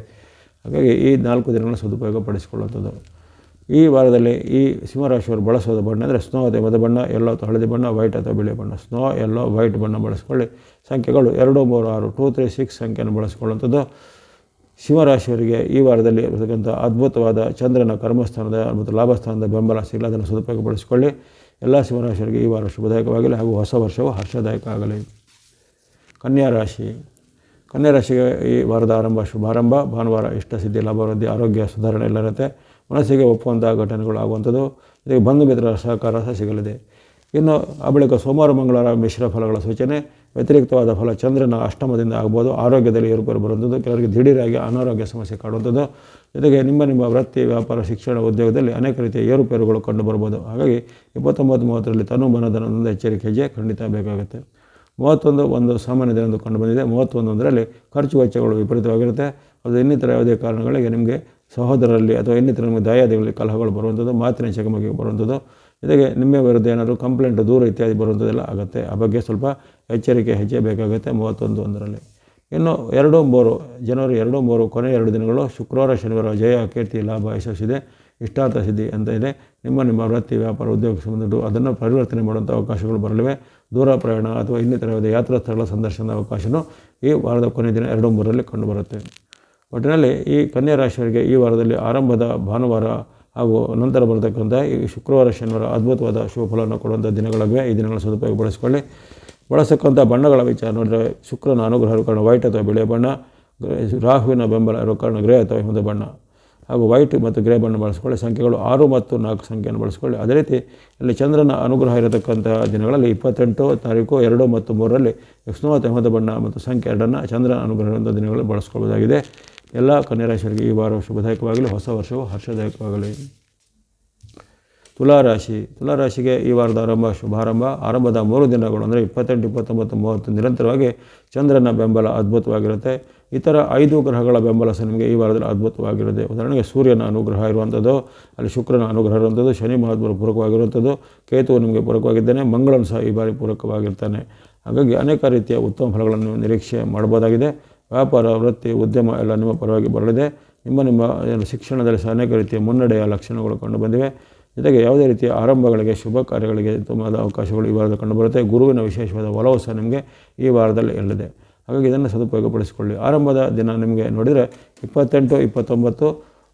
ಹಾಗಾಗಿ ಈ ನಾಲ್ಕು ದಿನಗಳನ್ನು ಸದುಪಯೋಗ ಪಡಿಸಿಕೊಳ್ಳುವಂಥದ್ದು ಈ ವಾರದಲ್ಲಿ ಈ ಸಿಂಹರಾಶಿಯವರು ಬಳಸೋದ ಬಣ್ಣ ಅಂದರೆ ಸ್ನೋ ಅಥವಾ ಬಣ್ಣ ಎಲ್ಲೋ ಅಥವಾ ಹಳದಿ ಬಣ್ಣ ವೈಟ್ ಅಥವಾ ಬಿಳಿ ಬಣ್ಣ. ಸ್ನೋ ಎಲ್ಲೋ ವೈಟ್ ಬಣ್ಣ ಬಳಸ್ಕೊಳ್ಳಿ. ಸಂಖ್ಯೆಗಳು ಎರಡು, ಮೂರು, ಆರು ಟೂ ತ್ರೀ ಸಿಕ್ಸ್ ಸಂಖ್ಯೆಯನ್ನು ಬಳಸ್ಕೊಳ್ಳುವಂಥದ್ದು. ಸಿಂಹರಾಶಿಯವರಿಗೆ ಈ ವಾರದಲ್ಲಿ ಇರತಕ್ಕಂಥ ಅದ್ಭುತವಾದ ಚಂದ್ರನ ಕರ್ಮಸ್ಥಾನದ ಮತ್ತು ಲಾಭಸ್ಥಾನದ ಬೆಂಬಲ ಸಿಗಲಿ, ಅದನ್ನು ಸದುಪಯೋಗಪಡಿಸಿಕೊಳ್ಳಿ ಎಲ್ಲ ಸಿಂಹರಾಶಿಯವರಿಗೆ ಈ ವಾರ ಶುಭದಾಯಕವಾಗಲಿ ಹಾಗೂ ಹೊಸ ವರ್ಷವು ಹರ್ಷದಾಯಕ ಆಗಲಿ. ಕನ್ಯಾ ರಾಶಿ. ಕನ್ಯಾ ರಾಶಿಗೆ ಈ ವಾರದ ಆರಂಭ ಶುಭಾರಂಭ. ಭಾನುವಾರ ಇಷ್ಟ ಸಿದ್ಧಿ, ಲಾಭವೃದ್ಧಿ, ಆರೋಗ್ಯ ಸುಧಾರಣೆ ಎಲ್ಲ ಇರುತ್ತೆ. ಮನಸ್ಸಿಗೆ ಒಪ್ಪುವಂಥ ಘಟನೆಗಳು ಆಗುವಂಥದ್ದು. ಇದಕ್ಕೆ ಬಂಧು ಮಿತ್ರರ ಸಹಕಾರ ಸಹ ಸಿಗಲಿದೆ. ಇನ್ನು ಆ ಬಳಿಕ ಸೋಮವಾರ, ಮಂಗಳವಾರ ಮಿಶ್ರ ಫಲಗಳ ಸೂಚನೆ. ವ್ಯತಿರಿಕ್ತವಾದ ಫಲ ಚಂದ್ರನ ಅಷ್ಟಮದಿಂದ ಆಗ್ಬೋದು. ಆರೋಗ್ಯದಲ್ಲಿ ಏರುಪೇರು ಬರುವಂಥದ್ದು. ಕೆಲವರಿಗೆ ದಿಢೀರಾಗಿ ಅನಾರೋಗ್ಯ ಸಮಸ್ಯೆ ಕಾಡುವಂಥದ್ದು. ಜೊತೆಗೆ ನಿಮ್ಮ ನಿಮ್ಮ ವೃತ್ತಿ, ವ್ಯಾಪಾರ, ಶಿಕ್ಷಣ ಉದ್ಯೋಗದಲ್ಲಿ ಅನೇಕ ರೀತಿಯ ಏರುಪೇರುಗಳು ಕಂಡು ಬರ್ಬೋದು. ಹಾಗಾಗಿ ಇಪ್ಪತ್ತೊಂಬತ್ತು ಮೂವತ್ತರಲ್ಲಿ ತನು ಮನಧನದಿಂದ ಎಚ್ಚರಿಕೆ ಹೆಜ್ಜೆ ಖಂಡಿತ ಬೇಕಾಗುತ್ತೆ. ಮೂವತ್ತೊಂದು ಒಂದು ಸಾಮಾನ್ಯ ದಿನದಂದು ಕಂಡು ಬಂದಿದೆ. ಮೂವತ್ತೊಂದು ಒಂದರಲ್ಲಿ ಖರ್ಚು ವೆಚ್ಚಗಳು ವಿಪರೀತವಾಗಿರುತ್ತೆ. ಅದು ಇನ್ನಿತರ ಯಾವುದೇ ಕಾರಣಗಳಿಗೆ ನಿಮಗೆ ಸಹೋದರರಲ್ಲಿ ಅಥವಾ ಇನ್ನಿತರ ನಿಮಗೆ ದಾಯಾದಿಗಳಲ್ಲಿ ಕಲಹಗಳು ಬರುವಂಥದ್ದು, ಮಾತಿನ ಚಕಮಕಿಗೆ ಬರುವಂಥದ್ದು, ಜೊತೆಗೆ ನಿಮ್ಮ ವಿರುದ್ಧ ಏನಾದರೂ ಕಂಪ್ಲೇಂಟ್ ದೂರ ಇತ್ಯಾದಿ ಬರುವಂಥದ್ದೆಲ್ಲ ಆಗುತ್ತೆ. ಆ ಬಗ್ಗೆ ಸ್ವಲ್ಪ ಎಚ್ಚರಿಕೆ ಹೆಜ್ಜೆ ಬೇಕಾಗುತ್ತೆ ಮೂವತ್ತೊಂದು ಒಂದರಲ್ಲಿ. ಇನ್ನು ಎರಡು ಮೂರು, ಜನವರಿ ಎರಡು ಮೂರು, ಕೊನೆ ಎರಡು ದಿನಗಳು, ಶುಕ್ರವಾರ, ಶನಿವಾರ ಜಯ, ಕೀರ್ತಿ, ಲಾಭ, ಯಶಸ್ಸಿದೆ, ಇಷ್ಟಾರ್ಥ ಸಿದ್ಧಿ ಅಂತ ಇದೆ. ನಿಮ್ಮ ನಿಮ್ಮ ವೃತ್ತಿ, ವ್ಯಾಪಾರ, ಉದ್ಯೋಗ ಸಂಬಂಧ ಅದನ್ನು ಪರಿವರ್ತನೆ ಮಾಡುವಂಥ ಅವಕಾಶಗಳು ಬರಲಿವೆ. ದೂರ ಪ್ರಯಾಣ ಅಥವಾ ಇನ್ನಿತರ ಯಾತ್ರಾ ಸ್ಥಳಗಳ ಸಂದರ್ಶನದ ಅವಕಾಶವೂ ಈ ವಾರದ ಕೊನೆಯ ದಿನ ಎರಡು ಮೂರರಲ್ಲಿ ಕಂಡುಬರುತ್ತೆ ಒಟ್ಟಿನಲ್ಲಿ ಈ ಕನ್ಯಾ ರಾಶಿಯವರಿಗೆ ಈ ವಾರದಲ್ಲಿ ಆರಂಭದ ಭಾನುವಾರ ಹಾಗೂ ನಂತರ ಬರತಕ್ಕಂಥ ಈ ಶುಕ್ರವಾರ, ಶನಿವಾರ ಅದ್ಭುತವಾದ ಶುಭ ಫಲವನ್ನು ಕೊಡುವಂಥ ದಿನಗಳಾಗಿವೆ. ಈ ದಿನಗಳ ಸದುಪಯೋಗ ಬಳಸಿಕೊಳ್ಳಿ ಬಳಸತಕ್ಕಂಥ ಬಣ್ಣಗಳ ವಿಚಾರ ನೋಡಿದರೆ ಶುಕ್ರನ ಅನುಗ್ರಹ ಕಾರಣ ವೈಟ್ ಅಥವಾ ಬಿಳಿಯ ಬಣ್ಣ ರಾಹುವಿನ ಬೆಂಬಲ ಇರೋ ಕಾರಣ ಗ್ರೇ ಅಥವಾ ಹಿಮದ ಬಣ್ಣ ಹಾಗೂ ವೈಟ್ ಮತ್ತು ಗ್ರೇ ಬಣ್ಣ ಬಳಸ್ಕೊಳ್ಳಿ. ಸಂಖ್ಯೆಗಳು ಆರು ಮತ್ತು ನಾಲ್ಕು ಸಂಖ್ಯೆಯನ್ನು ಬಳಸ್ಕೊಳ್ಳಿ. ಅದೇ ರೀತಿ ಇಲ್ಲಿ ಚಂದ್ರನ ಅನುಗ್ರಹ ಇರತಕ್ಕಂಥ ದಿನಗಳಲ್ಲಿ ಇಪ್ಪತ್ತೆಂಟು ತಾರೀಕು, ಎರಡು ಮತ್ತು ಮೂರರಲ್ಲಿ ಸ್ನೋ ಅಥವಾ ಹಿಮದ ಬಣ್ಣ ಮತ್ತು ಸಂಖ್ಯೆ ಎರಡನ್ನು ಚಂದ್ರನ ಅನುಗ್ರಹ ಇರುವಂಥ ದಿನಗಳಲ್ಲಿ ಬಳಸ್ಕೊಳ್ಬೋದಾಗಿದೆ ಎಲ್ಲ ಕನ್ಯರಾಶಿಯವರಿಗೆ ಈ ವಾರ ಶುಭದಾಯಕವಾಗಲಿ, ಹೊಸ ವರ್ಷವು ಹರ್ಷದಾಯಕವಾಗಲಿ. ತುಲಾರಾಶಿ ತುಲಾರಾಶಿಗೆ ಈ ವಾರದ ಆರಂಭ ಶುಭಾರಂಭ. ಆರಂಭದ ಮೂರು ದಿನಗಳು ಅಂದರೆ ಇಪ್ಪತ್ತೆಂಟು, ಇಪ್ಪತ್ತೊಂಬತ್ತು, ಮೂವತ್ತು ನಿರಂತರವಾಗಿ ಚಂದ್ರನ ಬೆಂಬಲ ಅದ್ಭುತವಾಗಿರುತ್ತೆ. ಇತರ ಐದು ಗ್ರಹಗಳ ಬೆಂಬಲ ಸಹ ನಿಮಗೆ ಈ ವಾರದಲ್ಲಿ ಅದ್ಭುತವಾಗಿರುತ್ತೆ. ಉದಾಹರಣೆಗೆ ಸೂರ್ಯನ ಅನುಗ್ರಹ ಇರುವಂಥದ್ದು, ಅಲ್ಲಿ ಶುಕ್ರನ ಅನುಗ್ರಹ ಇರುವಂಥದ್ದು, ಶನಿ ಮಹಾತ್ಮರು ಪೂರಕವಾಗಿರುವಂಥದ್ದು ಕೇತುವು ನಿಮಗೆ ಪೂರಕವಾಗಿದ್ದಾನೆ, ಮಂಗಳನು ಸಹ ಈ ಬಾರಿ ಪೂರಕವಾಗಿರ್ತಾನೆ. ಹಾಗಾಗಿ ಅನೇಕ ರೀತಿಯ ಉತ್ತಮ ಫಲಗಳನ್ನು ನಿರೀಕ್ಷೆ ಮಾಡ್ಬೋದಾಗಿದೆ ವ್ಯಾಪಾರ, ವೃತ್ತಿ, ಉದ್ಯಮ ಎಲ್ಲ ನಿಮ್ಮ ಪರವಾಗಿ ಬರಲಿದೆ. ನಿಮ್ಮ ನಿಮ್ಮ ಏನು ಶಿಕ್ಷಣದಲ್ಲಿ ಅನೇಕ ರೀತಿಯ ಮುನ್ನಡೆಯ ಲಕ್ಷಣಗಳು ಕಂಡು ಬಂದಿವೆ. ಜೊತೆಗೆ ಯಾವುದೇ ರೀತಿಯ ಆರಂಭಗಳಿಗೆ, ಶುಭ ಕಾರ್ಯಗಳಿಗೆ ತುಂಬಾದ ಅವಕಾಶಗಳು ಈ ವಾರದಲ್ಲಿ ಕಂಡುಬರುತ್ತೆ ಗುರುವಿನ ವಿಶೇಷವಾದ ಒಲವು ಸಹ ನಿಮಗೆ ಈ ವಾರದಲ್ಲಿ ಇಲ್ಲದೆ ಹಾಗಾಗಿ ಇದನ್ನು ಸದುಪಯೋಗಪಡಿಸಿಕೊಳ್ಳಿ. ಆರಂಭದ ದಿನ ನಿಮಗೆ ನೋಡಿದರೆ ಇಪ್ಪತ್ತೆಂಟು, ಇಪ್ಪತ್ತೊಂಬತ್ತು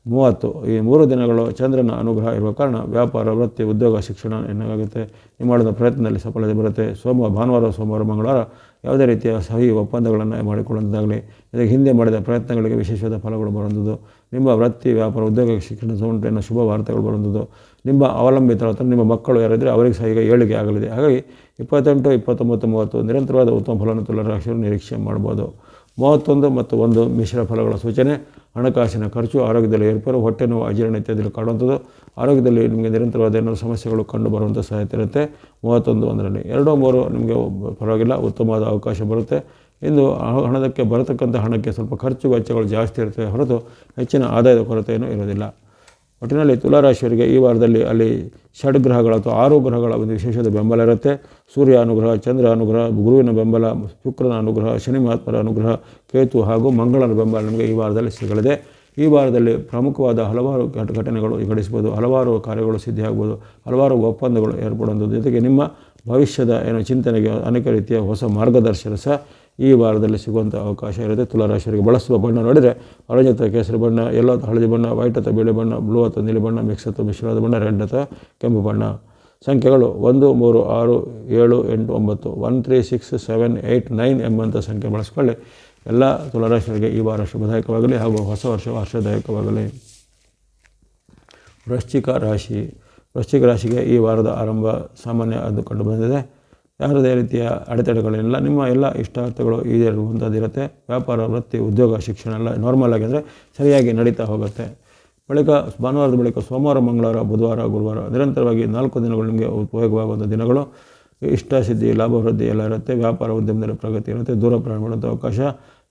ಮೂವತ್ತು, ಈ ಮೂರು ದಿನಗಳು ಚಂದ್ರನ ಅನುಗ್ರಹ ಇರುವ ಕಾರಣ ವ್ಯಾಪಾರ, ವೃತ್ತಿ, ಉದ್ಯೋಗ, ಶಿಕ್ಷಣ ಏನಾಗುತ್ತೆ ನೀವು ಮಾಡಿದ ಪ್ರಯತ್ನದಲ್ಲಿ ಸಫಲತೆ ಬರುತ್ತೆ. ಸೋಮವಾರ, ಭಾನುವಾರ, ಸೋಮವಾರ, ಮಂಗಳವಾರ ಯಾವುದೇ ರೀತಿಯ ಸಹಿ, ಒಪ್ಪಂದಗಳನ್ನು ಮಾಡಿಕೊಳ್ಳುವಂಥದ್ದಾಗಲಿ ಇದಕ್ಕೆ ಹಿಂದೆ ಮಾಡಿದ ಪ್ರಯತ್ನಗಳಿಗೆ ವಿಶೇಷವಾದ ಫಲಗಳು ಬರುವಂಥದ್ದು. ನಿಮ್ಮ ವೃತ್ತಿ, ವ್ಯಾಪಾರ, ಉದ್ಯೋಗ, ಶಿಕ್ಷಣ ಸಂಬಂಧ ಶುಭ ವಾರ್ತೆಗಳು ಬರುವಂಥದ್ದು. ನಿಮ್ಮ ಅವಲಂಬಿತರ ನಿಮ್ಮ ಮಕ್ಕಳು ಯಾರಿದ್ರೆ ಅವರಿಗೆ ಸಹ ಈಗ ಏಳಿಗೆ ಆಗಲಿದೆ. ಹಾಗಾಗಿ ಇಪ್ಪತ್ತೆಂಟು, ಇಪ್ಪತ್ತೊಂಬತ್ತು, ಮೂವತ್ತು ನಿರಂತರವಾದ ಉತ್ತಮ ಫಲವನ್ನು ರಾಶಿಯನ್ನು ನಿರೀಕ್ಷೆ ಮಾಡ್ಬೋದು. ಮೂವತ್ತೊಂದು ಮತ್ತು ಒಂದು ಮಿಶ್ರ ಫಲಗಳ ಸೂಚನೆ. ಹಣಕಾಸಿನ ಖರ್ಚು ಆರೋಗ್ಯದಲ್ಲಿ ಏರ್ಪೇರು ಹೊಟ್ಟೆ ನೋವು ಅಜೀರ್ಣ ಇತ್ಯಾದಿಗಳು ಕಾಣುವಂಥದ್ದು ಆರೋಗ್ಯದಲ್ಲಿ ನಿಮಗೆ ನಿರಂತರವಾದ ಏನಾದರೂ ಸಮಸ್ಯೆಗಳು ಕಂಡು ಬರುವಂಥ ಸಾಧ್ಯತೆ ಇರುತ್ತೆ. ಮೂವತ್ತೊಂದು ಒಂದರಲ್ಲಿ ಎರಡು ಮೂರು ನಿಮಗೆ ಪರವಾಗಿಲ್ಲ, ಉತ್ತಮವಾದ ಅವಕಾಶ ಬರುತ್ತೆ. ಇಂದು ಹಣದಕ್ಕೆ ಬರತಕ್ಕಂಥ ಹಣಕ್ಕೆ ಸ್ವಲ್ಪ ಖರ್ಚು ವೆಚ್ಚಗಳು ಜಾಸ್ತಿ ಇರ್ತವೆ ಹೊರತು ಹೆಚ್ಚಿನ ಆದಾಯದ ಕೊರತೆಯೂ ಇರೋದಿಲ್ಲ ಒಟ್ಟಿನಲ್ಲಿ ತುಲಾರಾಶಿಯವರಿಗೆ ಈ ವಾರದಲ್ಲಿ ಅಲ್ಲಿ ಷಡ್ಗ್ರಹಗಳ ಅಥವಾ ಆರು ಗ್ರಹಗಳ ಒಂದು ವಿಶೇಷದ ಬೆಂಬಲ ಇರುತ್ತೆ. ಸೂರ್ಯ ಅನುಗ್ರಹ, ಚಂದ್ರ ಅನುಗ್ರಹ, ಗುರುವಿನ ಬೆಂಬಲ, ಶುಕ್ರನ ಅನುಗ್ರಹ, ಶನಿ ಮಹಾತ್ಮರ ಅನುಗ್ರಹ, ಕೇತು ಹಾಗೂ ಮಂಗಳನ ಬೆಂಬಲ ನಮಗೆ ಈ ವಾರದಲ್ಲಿ ಸಿಗಲಿದೆ. ಈ ವಾರದಲ್ಲಿ ಪ್ರಮುಖವಾದ ಹಲವಾರು ಘಟ ಘಟನೆಗಳು ಘಟಿಸ್ಬೋದು ಹಲವಾರು ಕಾರ್ಯಗಳು ಸಿದ್ಧಿಯಾಗ್ಬೋದು ಹಲವಾರು ಒಪ್ಪಂದಗಳು ಏರ್ಪಡುವಂಥದ್ದು. ಜೊತೆಗೆ ನಿಮ್ಮ ಭವಿಷ್ಯದ ಏನೋ ಚಿಂತನೆಗೆ ಅನೇಕ ರೀತಿಯ ಹೊಸ ಮಾರ್ಗದರ್ಶನ ಸಹ ಈ ವಾರದಲ್ಲಿ ಸಿಗುವಂಥ ಅವಕಾಶ ಇರುತ್ತೆ. ತುಲಾರಾಶಿಯವರಿಗೆ ಬಳಸುವ ಬಣ್ಣ ನೋಡಿದರೆ ಆರೆಂಜ್ ಅಥವಾ ಕೇಸರಿ ಬಣ್ಣ ಎಲ್ಲೋ ಅಥವಾ ಹಳದಿ ಬಣ್ಣ ವೈಟ್ ಅಥವಾ ಬಿಳಿ ಬಣ್ಣ ಬ್ಲೂ ಅಥವಾ ನೀಲಿ ಬಣ್ಣ ಮಿಕ್ಸ್ ಅಥವಾ ಮಿಶ್ರವಾದ ಬಣ್ಣ ರೆಡ್ ಅಥವಾ ಕೆಂಪು ಬಣ್ಣ. ಸಂಖ್ಯೆಗಳು ಒಂದು, ಮೂರು, ಆರು, ಏಳು, ಎಂಟು, ಒಂಬತ್ತು one three six seven eight nine ಎಂಬಂಥ ಸಂಖ್ಯೆ ಬಳಸ್ಕೊಳ್ಳಿ. ಎಲ್ಲ ತುಲಾರಾಶಿಯವರಿಗೆ ಈ ವಾರ ಶುಭದಾಯಕವಾಗಲಿ ಹಾಗೂ ಹೊಸ ವರ್ಷ ಹರ್ಷದಾಯಕವಾಗಲಿ ವೃಶ್ಚಿಕ ರಾಶಿ. ವೃಶ್ಚಿಕ ರಾಶಿಗೆ ಈ ವಾರದ ಆರಂಭ ಸಾಮಾನ್ಯ ಅದು ಕಂಡು ಬಂದಿದೆ. ಯಾವುದೇ ರೀತಿಯ ಅಡೆತಡೆಗಳಿಲ್ಲ ನಿಮ್ಮ ಎಲ್ಲ ಇಷ್ಟಾರ್ಥಗಳು ಈಡೇರುವಂಥದ್ದಿರುತ್ತೆ ವ್ಯಾಪಾರ, ವೃತ್ತಿ, ಉದ್ಯೋಗ, ಶಿಕ್ಷಣ ಎಲ್ಲ ನಾರ್ಮಲ್ ಆಗಿದ್ದರೆ ಸರಿಯಾಗಿ ನಡೀತಾ ಹೋಗುತ್ತೆ. ಬಳಿಕ ಭಾನುವಾರದ ಬಳಿಕ ಸೋಮವಾರ, ಮಂಗಳವಾರ, ಬುಧವಾರ, ಗುರುವಾರ ನಿರಂತರವಾಗಿ ನಾಲ್ಕು ದಿನಗಳು ನಿಮಗೆ ಉಪಯೋಗವಾಗುವಂಥ ದಿನಗಳು. ಇಷ್ಟ, ಸಿದ್ಧಿ, ಲಾಭ, ವೃದ್ಧಿ ಎಲ್ಲ ಇರುತ್ತೆ. ವ್ಯಾಪಾರ, ಉದ್ಯಮದಲ್ಲಿ ಪ್ರಗತಿ ಇರುತ್ತೆ. ದೂರ ಪ್ರಯಾಣ ಮಾಡುವಂಥ ಅವಕಾಶ.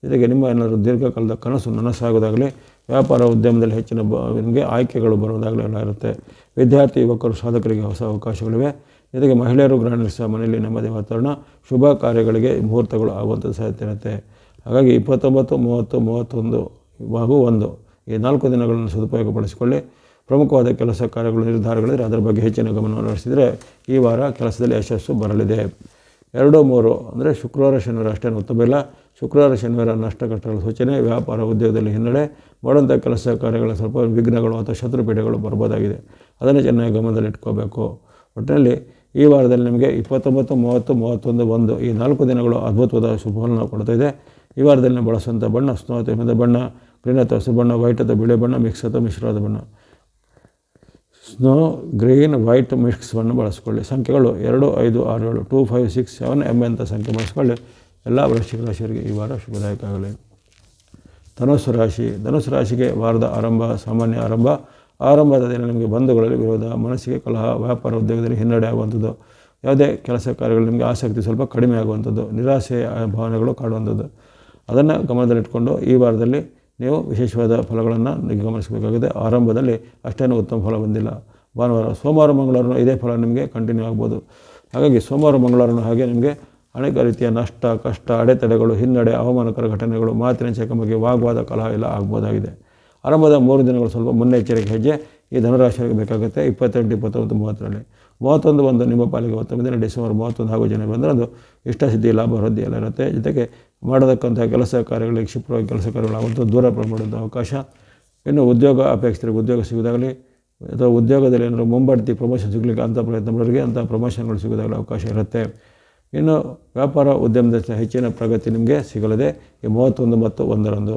ಜೊತೆಗೆ ನಿಮ್ಮ ಏನಾದರೂ ದೀರ್ಘಕಾಲದ ಕನಸು ನನಸಾಗೋದಾಗಲಿ, ವ್ಯಾಪಾರ, ಉದ್ಯಮದಲ್ಲಿ ಹೆಚ್ಚಿನ ಬ ನಿಮಗೆ ಆಯ್ಕೆಗಳು ಬರೋದಾಗಲಿ ಎಲ್ಲ ಇರುತ್ತೆ. ವಿದ್ಯಾರ್ಥಿ, ಯುವಕರು, ಸಾಧಕರಿಗೆ ಹೊಸ ಅವಕಾಶಗಳಿವೆ. ಜೊತೆಗೆ ಮಹಿಳೆಯರು ಗ್ರಹಣಿಸುವ ಸಹ ಮನೆಯಲ್ಲಿ ನೆಮ್ಮದಿ ವಾತಾವರಣ, ಶುಭ ಕಾರ್ಯಗಳಿಗೆ ಮುಹೂರ್ತಗಳು ಆಗುವಂಥ ಸಾಧ್ಯತೆ ಇರುತ್ತೆ. ಹಾಗಾಗಿ ಇಪ್ಪತ್ತೊಂಬತ್ತು, ಮೂವತ್ತು, ಮೂವತ್ತೊಂದು ಹಾಗೂ ಒಂದು ಈ ನಾಲ್ಕು ದಿನಗಳನ್ನು ಸದುಪಯೋಗಪಡಿಸಿಕೊಳ್ಳಿ. ಪ್ರಮುಖವಾದ ಕೆಲಸ ಕಾರ್ಯಗಳು, ನಿರ್ಧಾರಗಳಿದ್ರೆ ಅದರ ಬಗ್ಗೆ ಹೆಚ್ಚಿನ ಗಮನ ಹರಿಸಿದರೆ ಈ ವಾರ ಕೆಲಸದಲ್ಲಿ ಯಶಸ್ಸು ಬರಲಿದೆ. ಎರಡು, ಮೂರು ಅಂದರೆ ಶುಕ್ರವಾರ, ಶನಿವಾರ ಅಷ್ಟೇನು ಉತ್ತಮ ಇಲ್ಲ. ಶುಕ್ರವಾರ, ಶನಿವಾರ ನಷ್ಟ ಕಷ್ಟಗಳ ಸೂಚನೆ, ವ್ಯಾಪಾರ ಉದ್ಯೋಗದಲ್ಲಿ ಹಿನ್ನಡೆ ಮಾಡುವಂಥ ಕೆಲಸ ಕಾರ್ಯಗಳ ಸ್ವಲ್ಪ ವಿಘ್ನಗಳು ಅಥವಾ ಶತ್ರುಪೀಠಗಳು ಬರ್ಬೋದಾಗಿದೆ. ಅದನ್ನು ಚೆನ್ನಾಗಿ ಗಮನದಲ್ಲಿ ಇಟ್ಕೋಬೇಕು ಒಟ್ಟಿನಲ್ಲಿ ಈ ವಾರದಲ್ಲಿ ನಿಮಗೆ ಇಪ್ಪತ್ತೊಂಬತ್ತು, ಮೂವತ್ತು, ಮೂವತ್ತೊಂದು, ಒಂದು ಈ ನಾಲ್ಕು ದಿನಗಳು ಅದ್ಭುತವಾದ ಶುಭವನ್ನು ಕೊಡ್ತಾ ಇದೆ ಈ ವಾರದಲ್ಲಿ ನಾವು ಬಳಸುವಂಥ ಬಣ್ಣ ಸ್ನೋ ಹಿಮದ ಬಣ್ಣ ಗ್ರೀನ್ ಅಥವಾ ಹಸಿರು ಬಣ್ಣ ವೈಟ್ ಅಥವಾ ಬಿಳಿ ಬಣ್ಣ ಮಿಕ್ಸ್ ಅಥವಾ ಮಿಶ್ರವಾದ ಬಣ್ಣ. ಸ್ನೋ, ಗ್ರೀನ್, ವೈಟ್ ಮಿಕ್ಸ್ ಬಣ್ಣ ಬಳಸ್ಕೊಳ್ಳಿ. ಸಂಖ್ಯೆಗಳು ಎರಡು, ಐದು, ಆರು, ಏಳು, ಟೂ, ಫೈವ್, ಸಿಕ್ಸ್, ಸೆವೆನ್, ಎಂ ಅಂತ ಸಂಖ್ಯೆ ಬಳಸ್ಕೊಳ್ಳಿ. ಎಲ್ಲ ವೃಶ್ಚಿಕ ರಾಶಿಯವರಿಗೆ ಈ ವಾರ ಶುಭದಾಯಕ ಆಗಲಿ ಧನುಸ್ಸು ರಾಶಿ, ಧನುಸ್ಸು ರಾಶಿಗೆ ವಾರದ ಆರಂಭ, ಸಾಮಾನ್ಯ ಆರಂಭ. ಆರಂಭದ ದಿನ ನಿಮಗೆ ಬಂಧುಗಳಲ್ಲಿ ವಿರೋಧ, ಮನಸ್ಸಿಗೆ ಕಲಹ, ವ್ಯಾಪಾರ ಉದ್ಯೋಗದಲ್ಲಿ ಹಿನ್ನಡೆ ಆಗುವಂಥದ್ದು, ಯಾವುದೇ ಕೆಲಸ ಕಾರ್ಯಗಳು ನಿಮಗೆ ಆಸಕ್ತಿ ಸ್ವಲ್ಪ ಕಡಿಮೆ ಆಗುವಂಥದ್ದು, ನಿರಾಸೆ ಭಾವನೆಗಳು ಕಾಡುವಂಥದ್ದು. ಅದನ್ನು ಗಮನದಲ್ಲಿಟ್ಕೊಂಡು ಈ ವಾರದಲ್ಲಿ ನೀವು ವಿಶೇಷವಾದ ಫಲಗಳನ್ನು ನಿಮಗೆ ಗಮನಿಸಬೇಕಾಗಿದೆ. ಆರಂಭದಲ್ಲಿ ಅಷ್ಟೇನು ಉತ್ತಮ ಫಲ ಬಂದಿಲ್ಲ. ಭಾನುವಾರ, ಸೋಮವಾರ ಮಂಗಳವಾರ ಇದೇ ಫಲ ನಿಮಗೆ ಕಂಟಿನ್ಯೂ ಆಗ್ಬೋದು. ಹಾಗಾಗಿ ಸೋಮವಾರ ಮಂಗಳವಾರ ಹಾಗೆ ನಿಮಗೆ ಅನೇಕ ರೀತಿಯ ನಷ್ಟ, ಕಷ್ಟ, ಅಡೆತಡೆಗಳು, ಹಿನ್ನಡೆ, ಅವಮಾನಕರ ಘಟನೆಗಳು, ಮಾತಿನ ಚಕಮಕಿ, ವಾಗ್ವಾದ, ಕಲಹ ಎಲ್ಲ ಆಗ್ಬೋದಾಗಿದೆ. ಆರಂಭದ ಮೂರು ದಿನಗಳು ಸ್ವಲ್ಪ ಮುನ್ನೆಚ್ಚರಿಕೆ ಹೆಜ್ಜೆ, ಈ ಧನುರಾಶಿಗೆ ಬೇಕಾಗುತ್ತೆ ಇಪ್ಪತ್ತೆಂಟು, ಇಪ್ಪತ್ತೊಂಬತ್ತು, ಮೂವತ್ತರಲ್ಲಿ. ಮೂವತ್ತೊಂದು ಒಂದು ನಿಮ್ಮ ಪಾಲಿಗೆ ಹತ್ತೊಂದು ದಿನ, ಡಿಸೆಂಬರ್ ಮೂವತ್ತೊಂದು ಹಾಗೂ ಜನ ಬಂದರೆ ಅದು ಇಷ್ಟಸಿದ್ಧಿ ಲಾಭ, ವೃದ್ಧಿ ಎಲ್ಲ ಇರುತ್ತೆ. ಜೊತೆಗೆ ಮಾಡತಕ್ಕಂಥ ಕೆಲಸ ಕಾರ್ಯಗಳಿಗೆ ಕ್ಷಿಪ್ರವಾಗಿ ಕೆಲಸ ಕಾರ್ಯಗಳಾಗುವಂಥ ದೂರ ಪ್ರಮಾಣದ ಅವಕಾಶ. ಇನ್ನು ಉದ್ಯೋಗ ಅಪೇಕ್ಷಿತರಿಗೆ ಉದ್ಯೋಗ ಸಿಗೋದಾಗಲಿ, ಅಥವಾ ಉದ್ಯೋಗದಲ್ಲಿ ಏನಾದರೂ ಮುಂಬಡ್ತಿ ಪ್ರಮೋಷನ್ ಸಿಗಲಿಕ್ಕೆ ಅಂಥ ಪ್ರಯತ್ನ ಮಾಡೋರಿಗೆ ಅಂಥ ಪ್ರಮೋಷನ್ಗಳು ಸಿಗೋದಾಗಲಿ ಅವಕಾಶ ಇರುತ್ತೆ. ಇನ್ನು ವ್ಯಾಪಾರ ಉದ್ಯಮದ ಹೆಚ್ಚಿನ ಪ್ರಗತಿ ನಿಮಗೆ ಸಿಗಲಿದೆ. ಈ ಮೂವತ್ತೊಂದು ಮತ್ತು ಒಂದರಂದು.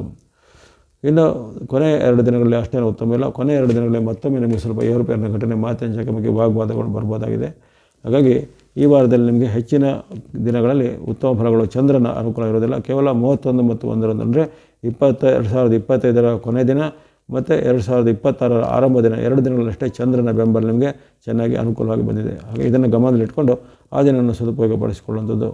ಇನ್ನು ಕೊನೆ ಎರಡು ದಿನಗಳಲ್ಲಿ ಅಷ್ಟೇನು ಉತ್ತಮ ಇಲ್ಲ. ಕೊನೆ ಎರಡು ದಿನಗಳಲ್ಲಿ ಮತ್ತೊಮ್ಮೆ ನಿಮಗೆ ಸ್ವಲ್ಪ ಏರುಪೇರಿನ ಘಟನೆ ಮಾತಿನ ಚಕಮಕಿ ವಾಗ್ವಾದಗಳು ಬರ್ಬೋದಾಗಿದೆ. ಹಾಗಾಗಿ ಈ ವಾರದಲ್ಲಿ ನಿಮಗೆ ಹೆಚ್ಚಿನ ದಿನಗಳಲ್ಲಿ ಉತ್ತಮ ಫಲಗಳು ಚಂದ್ರನ ಅನುಕೂಲ ಇರೋದಿಲ್ಲ. ಕೇವಲ ಮೂವತ್ತೊಂದು ಮತ್ತು ಒಂದರಂದು ಅಂದರೆ ಇಪ್ಪತ್ತ, ಎರಡು ಸಾವಿರದ ಇಪ್ಪತ್ತೈದರ ಕೊನೆ ದಿನ ಮತ್ತು ಎರಡು ಸಾವಿರದ ಇಪ್ಪತ್ತಾರರ ಆರಂಭ ದಿನ ಎರಡು ದಿನಗಳಷ್ಟೇ ಚಂದ್ರನ ಬೆಂಬಲ ನಿಮಗೆ ಚೆನ್ನಾಗಿ ಅನುಕೂಲವಾಗಿ ಬಂದಿದೆ. ಹಾಗೆ ಇದನ್ನು ಗಮನದಲ್ಲಿಟ್ಕೊಂಡು ಆ ದಿನವನ್ನು ಸದುಪಯೋಗಪಡಿಸಿಕೊಳ್ಳುವಂಥದ್ದು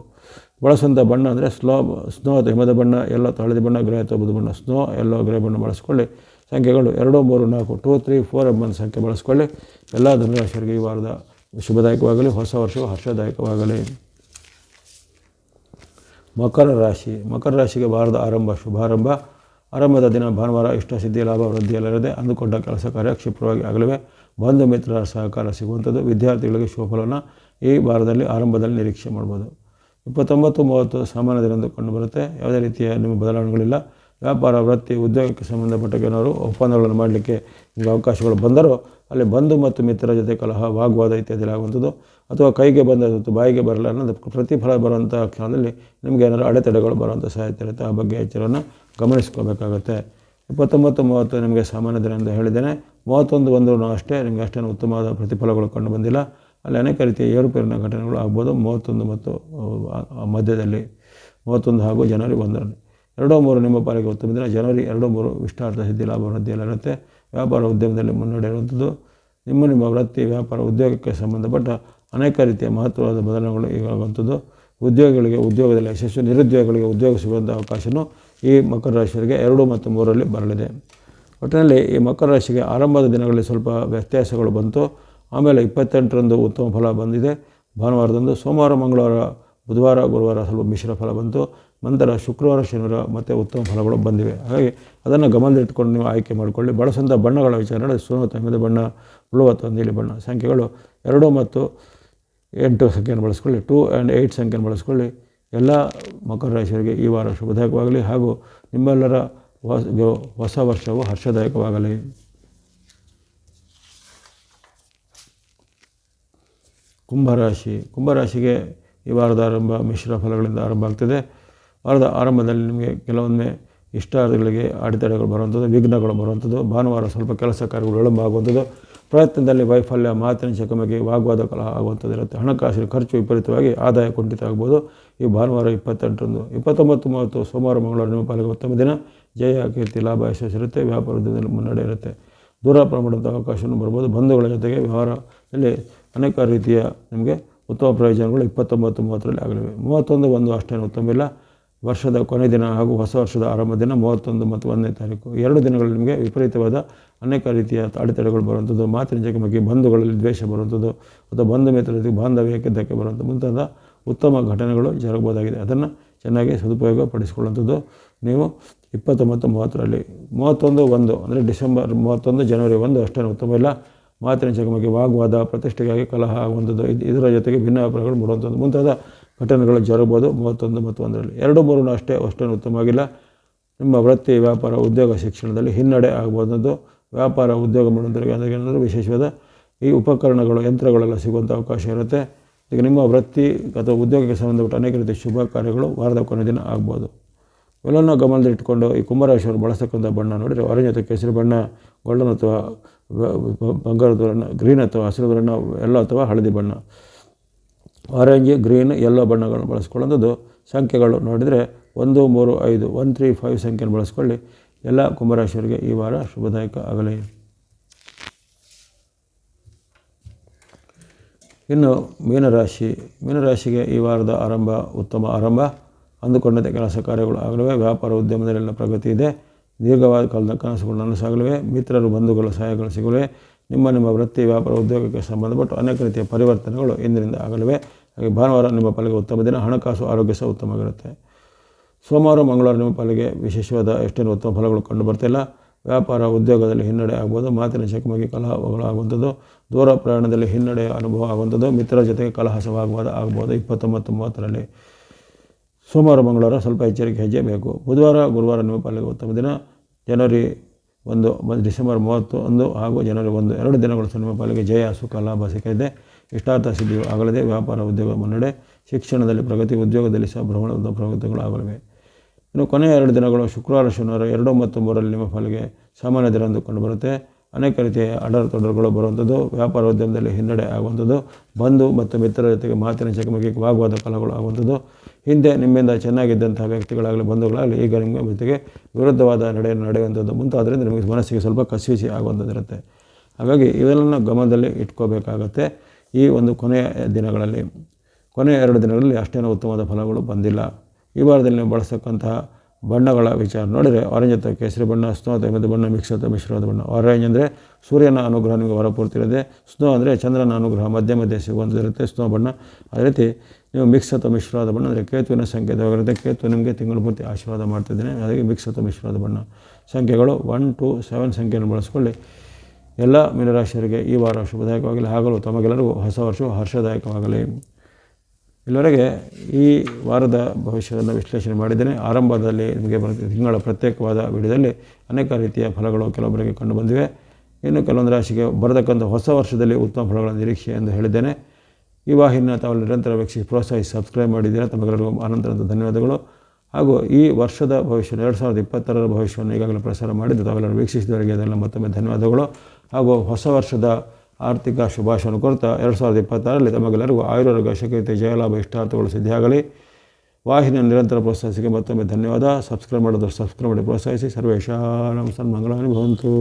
ಬಳಸುವಂಥ ಬಣ್ಣ ಅಂದರೆ ಸ್ಲೋ, ಸ್ನೋ ಅಥವಾ ಹಿಮದ ಬಣ್ಣ, ಎಲ್ಲೋ ಅಥವಾ ಬಣ್ಣ ಗ್ರೇ ಅಥವಾ ಬಣ್ಣ, ಸ್ನೋ, ಎಲ್ಲೋ ಗ್ರೇ ಬಣ್ಣ ಬಳಸ್ಕೊಳ್ಳಿ. ಸಂಖ್ಯೆಗಳು ಎರಡು, ಮೂರು, ನಾಲ್ಕು, ಟೂ, ತ್ರೀ, ಫೋರ್ ಎಂಬ ಸಂಖ್ಯೆ ಬಳಸ್ಕೊಳ್ಳಿ. ಎಲ್ಲ ಧನುರಾಶಿಯರಿಗೆ ಈ ವಾರದ ಶುಭದಾಯಕವಾಗಲಿ, ಹೊಸ ವರ್ಷವು ಹರ್ಷದಾಯಕವಾಗಲಿ. ಮಕರ ರಾಶಿ. ಮಕರ ರಾಶಿಗೆ ವಾರದ ಆರಂಭ, ಶುಭಾರಂಭ. ಆರಂಭದ ದಿನ ಭಾನುವಾರ ಇಷ್ಟ ಸಿದ್ಧಿ, ಲಾಭ ವೃದ್ಧಿಯಲ್ಲಿರದೆ ಅಂದುಕೊಂಡ ಕೆಲಸ ಕಾರ್ಯ ಕ್ಷಿಪ್ರವಾಗಿ ಆಗಲಿವೆ. ಬಂಧು ಮಿತ್ರರ ಸಹಕಾರ ಸಿಗುವಂಥದ್ದು. ವಿದ್ಯಾರ್ಥಿಗಳಿಗೆ ಶುಭಫಲವನ್ನು ಈ ವಾರದಲ್ಲಿ, ಆರಂಭದಲ್ಲಿ ನಿರೀಕ್ಷೆ ಮಾಡ್ಬೋದು. ಇಪ್ಪತ್ತೊಂಬತ್ತು, ಮೂವತ್ತು ಸಾಮಾನ್ಯ ಕಂಡು ಕಂಡುಬರುತ್ತೆ ಯಾವುದೇ ರೀತಿಯ ನಿಮ್ಮ ಬದಲಾವಣೆಗಳಿಲ್ಲ. ವ್ಯಾಪಾರ, ವೃತ್ತಿ, ಉದ್ಯೋಗಕ್ಕೆ ಸಂಬಂಧಪಟ್ಟ ಏನಾದ್ರು ಒಪ್ಪಂದಗಳನ್ನು ಮಾಡಲಿಕ್ಕೆ ನಿಮಗೆ ಅವಕಾಶಗಳು ಬಂದರೂ ಅಲ್ಲಿ ಬಂಧು ಮತ್ತು ಮಿತ್ರರ ಜೊತೆ ಕಲಹ, ವಾಗ್ವಾದ ಇತ್ಯಾದಿ ಆಗುವಂಥದ್ದು. ಅಥವಾ ಕೈಗೆ ಬಂದದ್ದು ಬಾಯಿಗೆ ಬರಲ್ಲ ಅನ್ನೋದು ಪ್ರತಿಫಲ ಬರುವಂಥ ಕ್ಷಣದಲ್ಲಿ ನಿಮಗೆ ಏನಾದರೂ ಅಡೆತಡೆಗಳು ಬರುವಂಥ ಸಾಧ್ಯತೆ ಇರುತ್ತೆ. ಆ ಬಗ್ಗೆ ಎಚ್ಚರವನ್ನು ಗಮನಿಸ್ಕೋಬೇಕಾಗುತ್ತೆ. ಇಪ್ಪತ್ತೊಂಬತ್ತು, ಮೂವತ್ತು ನಿಮಗೆ ಸಾಮಾನ್ಯ ದಿನ ಎಂದು ಹೇಳಿದ್ದೇನೆ. ಮೂವತ್ತೊಂದು ಬಂದರೂ ಅಷ್ಟೇ ನಿಮಗೆ ಅಷ್ಟೇನು ಉತ್ತಮವಾದ ಪ್ರತಿಫಲಗಳು ಕಂಡು ಬಂದಿಲ್ಲ. ಅಲ್ಲಿ ಅನೇಕ ರೀತಿಯ ಏರುಪೇರಿನ ಘಟನೆಗಳು ಆಗ್ಬೋದು. ಮೂವತ್ತೊಂದು ಮತ್ತು ಮಧ್ಯದಲ್ಲಿ ಮೂವತ್ತೊಂದು ಹಾಗೂ ಜನವರಿ ಒಂದರಲ್ಲಿ. ಎರಡೋ ಮೂರು ನಿಮ್ಮ ಪಾಲಿಗೆ ಉತ್ತಮ ದಿನ. ಜನವರಿ ಎರಡೋ ಮೂರು ವಿಷ್ಟಾರ್ಥ ಸಿದ್ಧಿ ಲಾಭ ವೃದ್ಧಿಯಲ್ಲಿರುತ್ತೆ ವ್ಯಾಪಾರ ಉದ್ಯಮದಲ್ಲಿ ಮುನ್ನಡೆ ಇರುವಂಥದ್ದು ನಿಮ್ಮ ನಿಮ್ಮ ವೃತ್ತಿ, ವ್ಯಾಪಾರ, ಉದ್ಯೋಗಕ್ಕೆ ಸಂಬಂಧಪಟ್ಟ ಅನೇಕ ರೀತಿಯ ಮಹತ್ವವಾದ ಬದಲಾವಣೆಗಳು ಈಗಾಗುವಂಥದ್ದು. ಉದ್ಯೋಗಿಗಳಿಗೆ, ಉದ್ಯೋಗದಲ್ಲಿ ಯಶಸ್ಸು, ನಿರುದ್ಯೋಗಿಗಳಿಗೆ ಉದ್ಯೋಗ ಸಿಗುವಂಥ ಅವಕಾಶವೂ ಈ ಮಕರ ರಾಶಿಯವರಿಗೆ ಎರಡು ಮತ್ತು ಮೂರರಲ್ಲಿ ಬರಲಿದೆ. ಒಟ್ಟಿನಲ್ಲಿ ಈ ಮಕರ ರಾಶಿಗೆ ಆರಂಭದ ದಿನಗಳಲ್ಲಿ ಸ್ವಲ್ಪ ವ್ಯತ್ಯಾಸಗಳು ಬಂತು. ಆಮೇಲೆ ಇಪ್ಪತ್ತೆಂಟರಂದು ಉತ್ತಮ ಫಲ ಬಂದಿದೆ. ಭಾನುವಾರದಂದು ಸೋಮವಾರ, ಮಂಗಳವಾರ, ಬುಧವಾರ, ಗುರುವಾರ ಸ್ವಲ್ಪ ಮಿಶ್ರ ಫಲ ಬಂತು. ನಂತರ ಶುಕ್ರವಾರ, ಶನಿವಾರ ಮತ್ತು ಉತ್ತಮ ಫಲಗಳು ಬಂದಿವೆ. ಹಾಗಾಗಿ ಅದನ್ನು ಗಮನದಲ್ಲಿಟ್ಟುಕೊಂಡು ನೀವು ಆಯ್ಕೆ ಮಾಡಿಕೊಳ್ಳಿ. ಬಳಸುವಂಥ ಬಣ್ಣಗಳ ವಿಚಾರ ಸುನತ ಹಿಮದ ಬಣ್ಣ ಬ್ಲೂ ಅಥವಾ ನೀಲಿ ಬಣ್ಣ ಸಂಖ್ಯೆಗಳು ಎರಡು ಮತ್ತು ಎಂಟು ಸಂಖ್ಯೆಯನ್ನು ಬಳಸ್ಕೊಳ್ಳಿ. ಟೂ ಆ್ಯಂಡ್ ಏಯ್ಟ್ ಸಂಖ್ಯೆಯನ್ನು ಬಳಸ್ಕೊಳ್ಳಿ. ಎಲ್ಲ ಮಕರ ರಾಶಿಯವರಿಗೆ ಈ ವಾರ ಶುಭದಾಯಕವಾಗಲಿ ಹಾಗೂ ನಿಮ್ಮೆಲ್ಲರ ಹೊಸ ವರ್ಷವು ಹರ್ಷದಾಯಕವಾಗಲಿ. ಕುಂಭರಾಶಿ. ಕುಂಭರಾಶಿಗೆ ಈ ವಾರದ ಆರಂಭ ಮಿಶ್ರ ಫಲಗಳಿಂದ ಆರಂಭ ಆಗ್ತದೆ. ವಾರದ ಆರಂಭದಲ್ಲಿ ನಿಮಗೆ ಕೆಲವೊಮ್ಮೆ ಇಷ್ಟಾರ್ಥಗಳಿಗೆ ಅಡೆತಡೆಗಳು ಬರುವಂಥದ್ದು, ವಿಘ್ನಗಳು ಬರುವಂಥದ್ದು, ಭಾನುವಾರ ಸ್ವಲ್ಪ ಕೆಲಸ ಕಾರ್ಯಗಳು ವಿಳಂಬ ಆಗುವಂಥದ್ದು, ಪ್ರಯತ್ನದಲ್ಲಿ ವೈಫಲ್ಯ, ಮಾತಿನ ಚಕಮಕಿ, ವಾಗ್ವಾದ ಕಲ ಆಗುವಂಥದ್ದು ಇರುತ್ತೆ. ಹಣಕಾಸಿನ ಖರ್ಚು ವಿಪರೀತವಾಗಿ ಆದಾಯ ಕುಂಠಿತ ಆಗ್ಬೋದು. ಈ ಭಾನುವಾರ ಇಪ್ಪತ್ತೆಂಟರಂದು ಇಪ್ಪತ್ತೊಂಬತ್ತು, ಮೂವತ್ತು, ಸೋಮವಾರ, ಮಂಗಳವಾರ ನಿಮ್ಮ ಪಾಲಿಗೆ ಉತ್ತಮ ದಿನ. ಜಯ, ಕೀರ್ತಿ, ಲಾಭ ಯಶಸ್ಸಿರುತ್ತೆ ವ್ಯಾಪಾರದಲ್ಲಿ ಮುನ್ನಡೆ ಇರುತ್ತೆ. ದೂರ ಪ್ರಮಾಣದ ಅವಕಾಶವನ್ನು ಬರ್ಬೋದು. ಬಂಧುಗಳ ಜೊತೆಗೆ ವ್ಯವಹಾರದಲ್ಲಿ ಅನೇಕ ರೀತಿಯ ನಿಮಗೆ ಉತ್ತಮ ಪ್ರಯೋಜನಗಳು ಇಪ್ಪತ್ತೊಂಬತ್ತು, ಮೂವತ್ತರಲ್ಲಿ ಆಗಲಿವೆ. ಮೂವತ್ತೊಂದು ಒಂದು ಅಷ್ಟೇನು ಉತ್ತಮ ಇಲ್ಲ. ವರ್ಷದ ಕೊನೆ ದಿನ ಹಾಗೂ ಹೊಸ ವರ್ಷದ ಆರಂಭ ದಿನ ಮೂವತ್ತೊಂದು ಮತ್ತು ಒಂದನೇ ತಾರೀಕು. ಎರಡು ದಿನಗಳಲ್ಲಿ ನಿಮಗೆ ವಿಪರೀತವಾದ ಅನೇಕ ರೀತಿಯ ಅಡೆತಡೆಗಳು ಬರುವಂಥದ್ದು, ಮಾತಿನ ಜಗಮಗಿ ಬಂಧುಗಳಲ್ಲಿ ದ್ವೇಷ ಬರುವಂಥದ್ದು, ಅಥವಾ ಬಂಧು ಮಿತ್ರರಿಗೆ ಬಾಂಧವ್ಯಕ್ಕೆ ಧಕ್ಕೆ ಬರುವಂಥ ಮುಂತಾದ ಉತ್ತಮ ಘಟನೆಗಳು ಜರಗಬಹುದಾಗಿದೆ. ಅದನ್ನು ಚೆನ್ನಾಗಿ ಸದುಪಯೋಗ ಪಡಿಸಿಕೊಳ್ಳುವಂಥದ್ದು ನೀವು ಇಪ್ಪತ್ತೊಂಬತ್ತು, ಮೂವತ್ತರಲ್ಲಿ. ಮೂವತ್ತೊಂದು ಒಂದು, ಅಂದರೆ ಡಿಸೆಂಬರ್ ಮೂವತ್ತೊಂದು, ಜನವರಿ ಒಂದು ಅಷ್ಟೇ ಉತ್ತಮ ಇಲ್ಲ. ಮಾತಿನ ಚಕಮಕಿ ವಾಗ್ವಾದ, ಪ್ರತಿಷ್ಠೆಗಾಗಿ ಕಲಹ ಇದು ಇದರ ಜೊತೆಗೆ ಭಿನ್ನಾಭಿಪ್ರಾಯಗಳು ಮೂವತ್ತೊಂದು ಮುಂತಾದ ಘಟನೆಗಳು ಜರುಗಬಹುದು. ಮೂವತ್ತೊಂದು ಮತ್ತು ಒಂದರಲ್ಲಿ. ಎರಡು ಮೂರು ಅಷ್ಟೇ ಅಷ್ಟೇನು ಉತ್ತಮವಾಗಿಲ್ಲ. ನಿಮ್ಮ ವೃತ್ತಿ, ವ್ಯಾಪಾರ, ಉದ್ಯೋಗ ಶಿಕ್ಷಣದಲ್ಲಿ ಹಿನ್ನಡೆ ಆಗಬಹುದು ವ್ಯಾಪಾರ, ಉದ್ಯೋಗ ಮಾಡುವಂಥವ್ರಿಗೆ ಏನಾದರೂ ವಿಶೇಷವಾದ ಈ ಉಪಕರಣಗಳು, ಯಂತ್ರಗಳೆಲ್ಲ ಸಿಗುವಂಥ ಅವಕಾಶ ಇರುತ್ತೆ. ಈಗ ನಿಮ್ಮ ವೃತ್ತಿ ಅಥವಾ ಉದ್ಯೋಗಕ್ಕೆ ಸಂಬಂಧಪಟ್ಟ ಅನೇಕ ರೀತಿಯ ಶುಭ ಕಾರ್ಯಗಳು ವಾರದ ಕೊನೆಯ ದಿನ ಆಗ್ಬೋದು. ಇವೆಲ್ಲವನ್ನು ಗಮನದಲ್ಲಿಟ್ಟುಕೊಂಡು ಈ ಕುಂಭರಾಶಿಯವರು ಬಳಸ್ತಕ್ಕಂಥ ಬಣ್ಣ ನೋಡಿದರೆ ಆರೆಂಜ್ ಅಥವಾ ಕೇಸರಿ ಬಣ್ಣ, ಗೋಲ್ಡನ್ ಅಥವಾ ಬಂಗಾರದ ಬಣ್ಣ ಗ್ರೀನ್ ಅಥವಾ ಹಸಿರು ಬಣ್ಣ ಎಲ್ಲೋ ಅಥವಾ ಹಳದಿ ಬಣ್ಣ. ಆರೆಂಜ್, ಗ್ರೀನ್, ಎಲ್ಲೋ ಬಣ್ಣಗಳನ್ನು ಬಳಸ್ಕೊಳ್ಳೋಂಥದ್ದು ಸಂಖ್ಯೆಗಳು. ನೋಡಿದರೆ ಒಂದು, ಮೂರು, ಐದು ಒನ್ ತ್ರೀ, ಫೈವ್ ಸಂಖ್ಯೆಯನ್ನು ಬಳಸ್ಕೊಳ್ಳಿ. ಎಲ್ಲ ಕುಂಭರಾಶಿಯವರಿಗೆ ಈ ವಾರ ಶುಭದಾಯಕ ಆಗಲಿ. ಇನ್ನು ಮೀನರಾಶಿ. ಮೀನರಾಶಿಗೆ ಈ ವಾರದ ಆರಂಭ ಉತ್ತಮ ಆರಂಭ. ಅಂದುಕೊಂಡಂತೆ ಕೆಲಸ ಕಾರ್ಯಗಳು ಆಗಲಿವೆ ವ್ಯಾಪಾರ ಉದ್ಯಮದಲ್ಲೆಲ್ಲ ಪ್ರಗತಿ ಇದೆ. ದೀರ್ಘವಾದ ಕಾಲದ ಕನಸುಗಳು ನನಸಾಗಲಿವೆ. ಮಿತ್ರರು, ಬಂಧುಗಳ ಸಹಾಯಗಳು ಸಿಗಲಿವೆ. ನಿಮ್ಮ ನಿಮ್ಮ ವೃತ್ತಿ, ವ್ಯಾಪಾರ, ಉದ್ಯೋಗಕ್ಕೆ ಸಂಬಂಧಪಟ್ಟು ಅನೇಕ ರೀತಿಯ ಪರಿವರ್ತನೆಗಳು ಇಂದಿನಿಂದ ಆಗಲಿವೆ. ಹಾಗೆ ಭಾನುವಾರ ನಿಮ್ಮ ಪಾಲಿಗೆ ಉತ್ತಮ ದಿನ. ಹಣಕಾಸು, ಆರೋಗ್ಯ ಸಹ ಉತ್ತಮವಾಗಿರುತ್ತೆ ಸೋಮವಾರ, ಮಂಗಳವಾರ ನಿಮ್ಮ ಪಾಲಿಗೆ ವಿಶೇಷವಾದ ಎಷ್ಟೇನು ಉತ್ತಮ ಫಲಗಳು ಕಂಡು ಬರ್ತಿಲ್ಲ. ವ್ಯಾಪಾರ, ಉದ್ಯೋಗದಲ್ಲಿ ಹಿನ್ನಡೆ ಆಗ್ಬೋದು. ಮಾತಿನ ಚಕಮಕಿ ಕಲಹಗಳಾಗುವಂಥದ್ದು ದೂರ ಪ್ರಯಾಣದಲ್ಲಿ ಹಿನ್ನಡೆ ಅನುಭವ ಆಗುವಂಥದ್ದು. ಮಿತ್ರರ ಜೊತೆಗೆ ಕಲಹಸವಾಗುವುದು ಆಗ್ಬೋದು ಇಪ್ಪತ್ತೊಂಬತ್ತು ಮೂವತ್ತರಲ್ಲಿ ಸೋಮವಾರ, ಮಂಗಳವಾರ ಸ್ವಲ್ಪ ಎಚ್ಚರಿಕೆ ಹೆಜ್ಜೆ ಬೇಕು ಬುಧವಾರ, ಗುರುವಾರ ನಿಮ್ಮ ಪಾಲಿಗೆ ಉತ್ತಮ ದಿನ. ಜನವರಿ ಒಂದು ಡಿಸೆಂಬರ್ ಮೂವತ್ತು ಒಂದು ಹಾಗೂ ಜನವರಿ ಒಂದು, ಎರಡು ದಿನಗಳು ನಿಮ್ಮ ಪಾಲಿಗೆ ಜಯ, ಸುಖ, ಲಾಭ ಸಿಕ್ಕಲಿದೆ ಇಷ್ಟಾರ್ಥ ಸಿದ್ಧಿಯು ಆಗಲಿದೆ. ವ್ಯಾಪಾರ, ಉದ್ಯೋಗ, ಮುನ್ನಡೆ, ಶಿಕ್ಷಣದಲ್ಲಿ, ಪ್ರಗತಿ, ಉದ್ಯೋಗದಲ್ಲಿ ಸಹ ಭ್ರಮಣದ ಪ್ರಗತಿಗಳು ಆಗಲಿವೆ. ಇನ್ನು ಕೊನೆಯ ಎರಡು ದಿನಗಳು ಶುಕ್ರವಾರ, ಶನಿವಾರ, ಎರಡು ಮತ್ತು ಮೂರರಲ್ಲಿ ನಿಮ್ಮ ಪಾಲಿಗೆ ಸಾಮಾನ್ಯ ದಿನ ಅಂದುಕೊಂಡು ಬರುತ್ತೆ. ಅನೇಕ ರೀತಿಯ ಅಡರ್ ತೊಡರುಗಳು ಬರುವಂಥದ್ದು. ವ್ಯಾಪಾರೋದ್ಯಮದಲ್ಲಿ ಹಿನ್ನಡೆ ಆಗುವಂಥದ್ದು. ಬಂಧು ಮತ್ತು ಮಿತ್ರರ ಜೊತೆಗೆ ಮಾತಿನ ಚಕಮಕಿ ವಾಗ್ವಾದ ಕಲಗಳು ಆಗುವಂಥದ್ದು. ಹಿಂದೆ ನಿಮ್ಮಿಂದ ಚೆನ್ನಾಗಿದ್ದಂಥ ವ್ಯಕ್ತಿಗಳಾಗಲಿ, ಬಂಧುಗಳಾಗಲಿ ಈಗ ನಿಮ್ಮ ಜೊತೆಗೆ ವಿರುದ್ಧವಾದ ನಡೆಯನ್ನು ನಡೆಯುವಂಥದ್ದು ಮುಂತಾದ್ರಿಂದ ನಿಮಗೆ ಮನಸ್ಸಿಗೆ ಸ್ವಲ್ಪ ಕಸಿವಿಸಿ ಆಗುವಂಥದ್ದು ಇರುತ್ತೆ ಹಾಗಾಗಿ ಇವೆಲ್ಲ ಗಮನದಲ್ಲಿ ಇಟ್ಕೋಬೇಕಾಗತ್ತೆ. ಈ ಒಂದು ಕೊನೆಯ ದಿನಗಳಲ್ಲಿ, ಕೊನೆಯ ಎರಡು ದಿನಗಳಲ್ಲಿ ಅಷ್ಟೇನೂ ಉತ್ತಮವಾದ ಫಲಗಳು ಬಂದಿಲ್ಲ. ಈ ವಾರದಲ್ಲಿ ನೀವು ಬಳಸ್ತಕ್ಕಂತಹ ಬಣ್ಣಗಳ ವಿಚಾರ ನೋಡಿದರೆ ಆರೆಂಜ್ ಅಥವಾ ಕೇಸರಿ ಬಣ್ಣ ಸ್ನೋ ಅಥವಾ ಬಣ್ಣ ಮಿಕ್ಸ್ ಅಥವಾ ಮಿಶ್ರವಾದ ಬಣ್ಣ. ಆರೆಂಜ್ ಅಂದರೆ ಸೂರ್ಯನ ಅನುಗ್ರಹ ನಿಮಗೆ ಹೊರಪೂರ್ತಿ ಇರುತ್ತೆ ಸ್ನೋ ಅಂದರೆ ಚಂದ್ರನ ಅನುಗ್ರಹ ಮಧ್ಯ ಮಧ್ಯ ಸಿಗುವಂಥದ್ದಿರುತ್ತೆ ಸ್ನೋ ಬಣ್ಣ. ಅದೇ ರೀತಿ ನೀವು ಮಿಕ್ಸ್ ಅಥವಾ ಮಿಶ್ರವಾದ ಬಣ್ಣ ಅಂದರೆ ಕೇತುವಿನ ಸಂಕೇತವಾಗಿರುತ್ತೆ ಕೇತು ನಿಮಗೆ ತಿಂಗಳು ಪೂರ್ತಿ ಆಶೀರ್ವಾದ ಮಾಡ್ತಿದ್ದೇನೆ ಅದಕ್ಕೆ ಮಿಕ್ಸ್ ಅಥವಾ ಮಿಶ್ರವಾದ ಬಣ್ಣ. ಸಂಖ್ಯೆಗಳು ಒನ್ ಟು ಸೆವೆನ್ ಸಂಖ್ಯೆಯನ್ನು ಬಳಸ್ಕೊಳ್ಳಿ. ಎಲ್ಲ ಮೀನರಾಶಿಯರಿಗೆ ಈ ವಾರ ಶುಭದಾಯಕವಾಗಲಿ ಹಾಗಲು ತಮಗೆಲ್ಲರಿಗೂ ಹೊಸ ವರ್ಷವು ಹರ್ಷದಾಯಕವಾಗಲಿ. ಇಲ್ಲಿವರೆಗೆ ಈ ವಾರದ ಭವಿಷ್ಯವನ್ನು ವಿಶ್ಲೇಷಣೆ ಮಾಡಿದ್ದೇನೆ. ಆರಂಭದಲ್ಲಿ ನಿಮಗೆ ತಿಂಗಳ ಪ್ರತ್ಯೇಕವಾದ ವಿಡಿಯೋದಲ್ಲಿ ಅನೇಕ ರೀತಿಯ ಫಲಗಳು ಕೆಲವೊಬ್ಬರಿಗೆ ಕಂಡುಬಂದಿವೆ ಇನ್ನು ಕೆಲವೊಂದು ರಾಶಿಗೆ ಬರತಕ್ಕಂಥ ಹೊಸ ವರ್ಷದಲ್ಲಿ ಉತ್ತಮ ಫಲಗಳ ನಿರೀಕ್ಷೆ ಎಂದು ಹೇಳಿದ್ದೇನೆ. ಈ ವಾಹಿನಿನ ತಾವು ನಿರಂತರ ವೀಕ್ಷಿಸಿ ಪ್ರೋತ್ಸಾಹಿಸಿ ಸಬ್ಸ್ಕ್ರೈಬ್ ಮಾಡಿದ್ದೀರಾ? ತಮಗೆಲ್ಲರಿಗೂ ಅನಂತರದ ಧನ್ಯವಾದಗಳು. ಹಾಗೂ ಈ ವರ್ಷದ ಭವಿಷ್ಯ ಎರಡು ಸಾವಿರದ ಇಪ್ಪತ್ತರ ಭವಿಷ್ಯವನ್ನು ಈಗಾಗಲೇ ಪ್ರಸಾರ ಮಾಡಿದ್ದು ತಾವೆಲ್ಲರೂ ವೀಕ್ಷಿಸಿದವರಿಗೆ ಅದೆಲ್ಲ ಮತ್ತೊಮ್ಮೆ ಧನ್ಯವಾದಗಳು. ಹಾಗೂ ಹೊಸ ವರ್ಷದ ಆರ್ಥಿಕ ಶುಭಾಶಯವನ್ನು ಕೊರ್ತಾ ಎರಡು ಸಾವಿರದ ಇಪ್ಪತ್ತಾರರಲ್ಲಿ ತಮಗೆಲ್ಲರಿಗೂ ಆಯುರ್ವೇದ ಶಕ್ತಿ, ಜಯಲಾಭ, ಇಷ್ಟಾರ್ಥಗಳು ಸಿದ್ಧಿಯಾಗಲಿ. ವಾಹಿನಿಯ ನಿರಂತರ ಪ್ರೋತ್ಸಾಹಿಸಿಗೆ ಮತ್ತೊಮ್ಮೆ ಧನ್ಯವಾದ. ಸಬ್ಸ್ಕ್ರೈಬ್ ಮಾಡೋದು ಸಬ್ಸ್ಕ್ರೈಬ್ ಮಾಡಿ ಪ್ರೋತ್ಸಾಹಿಸಿ. ಸರ್ವೇಶಾನಂ ಸನ್ಮಂಗಳಾನಿ ಭವಂತು.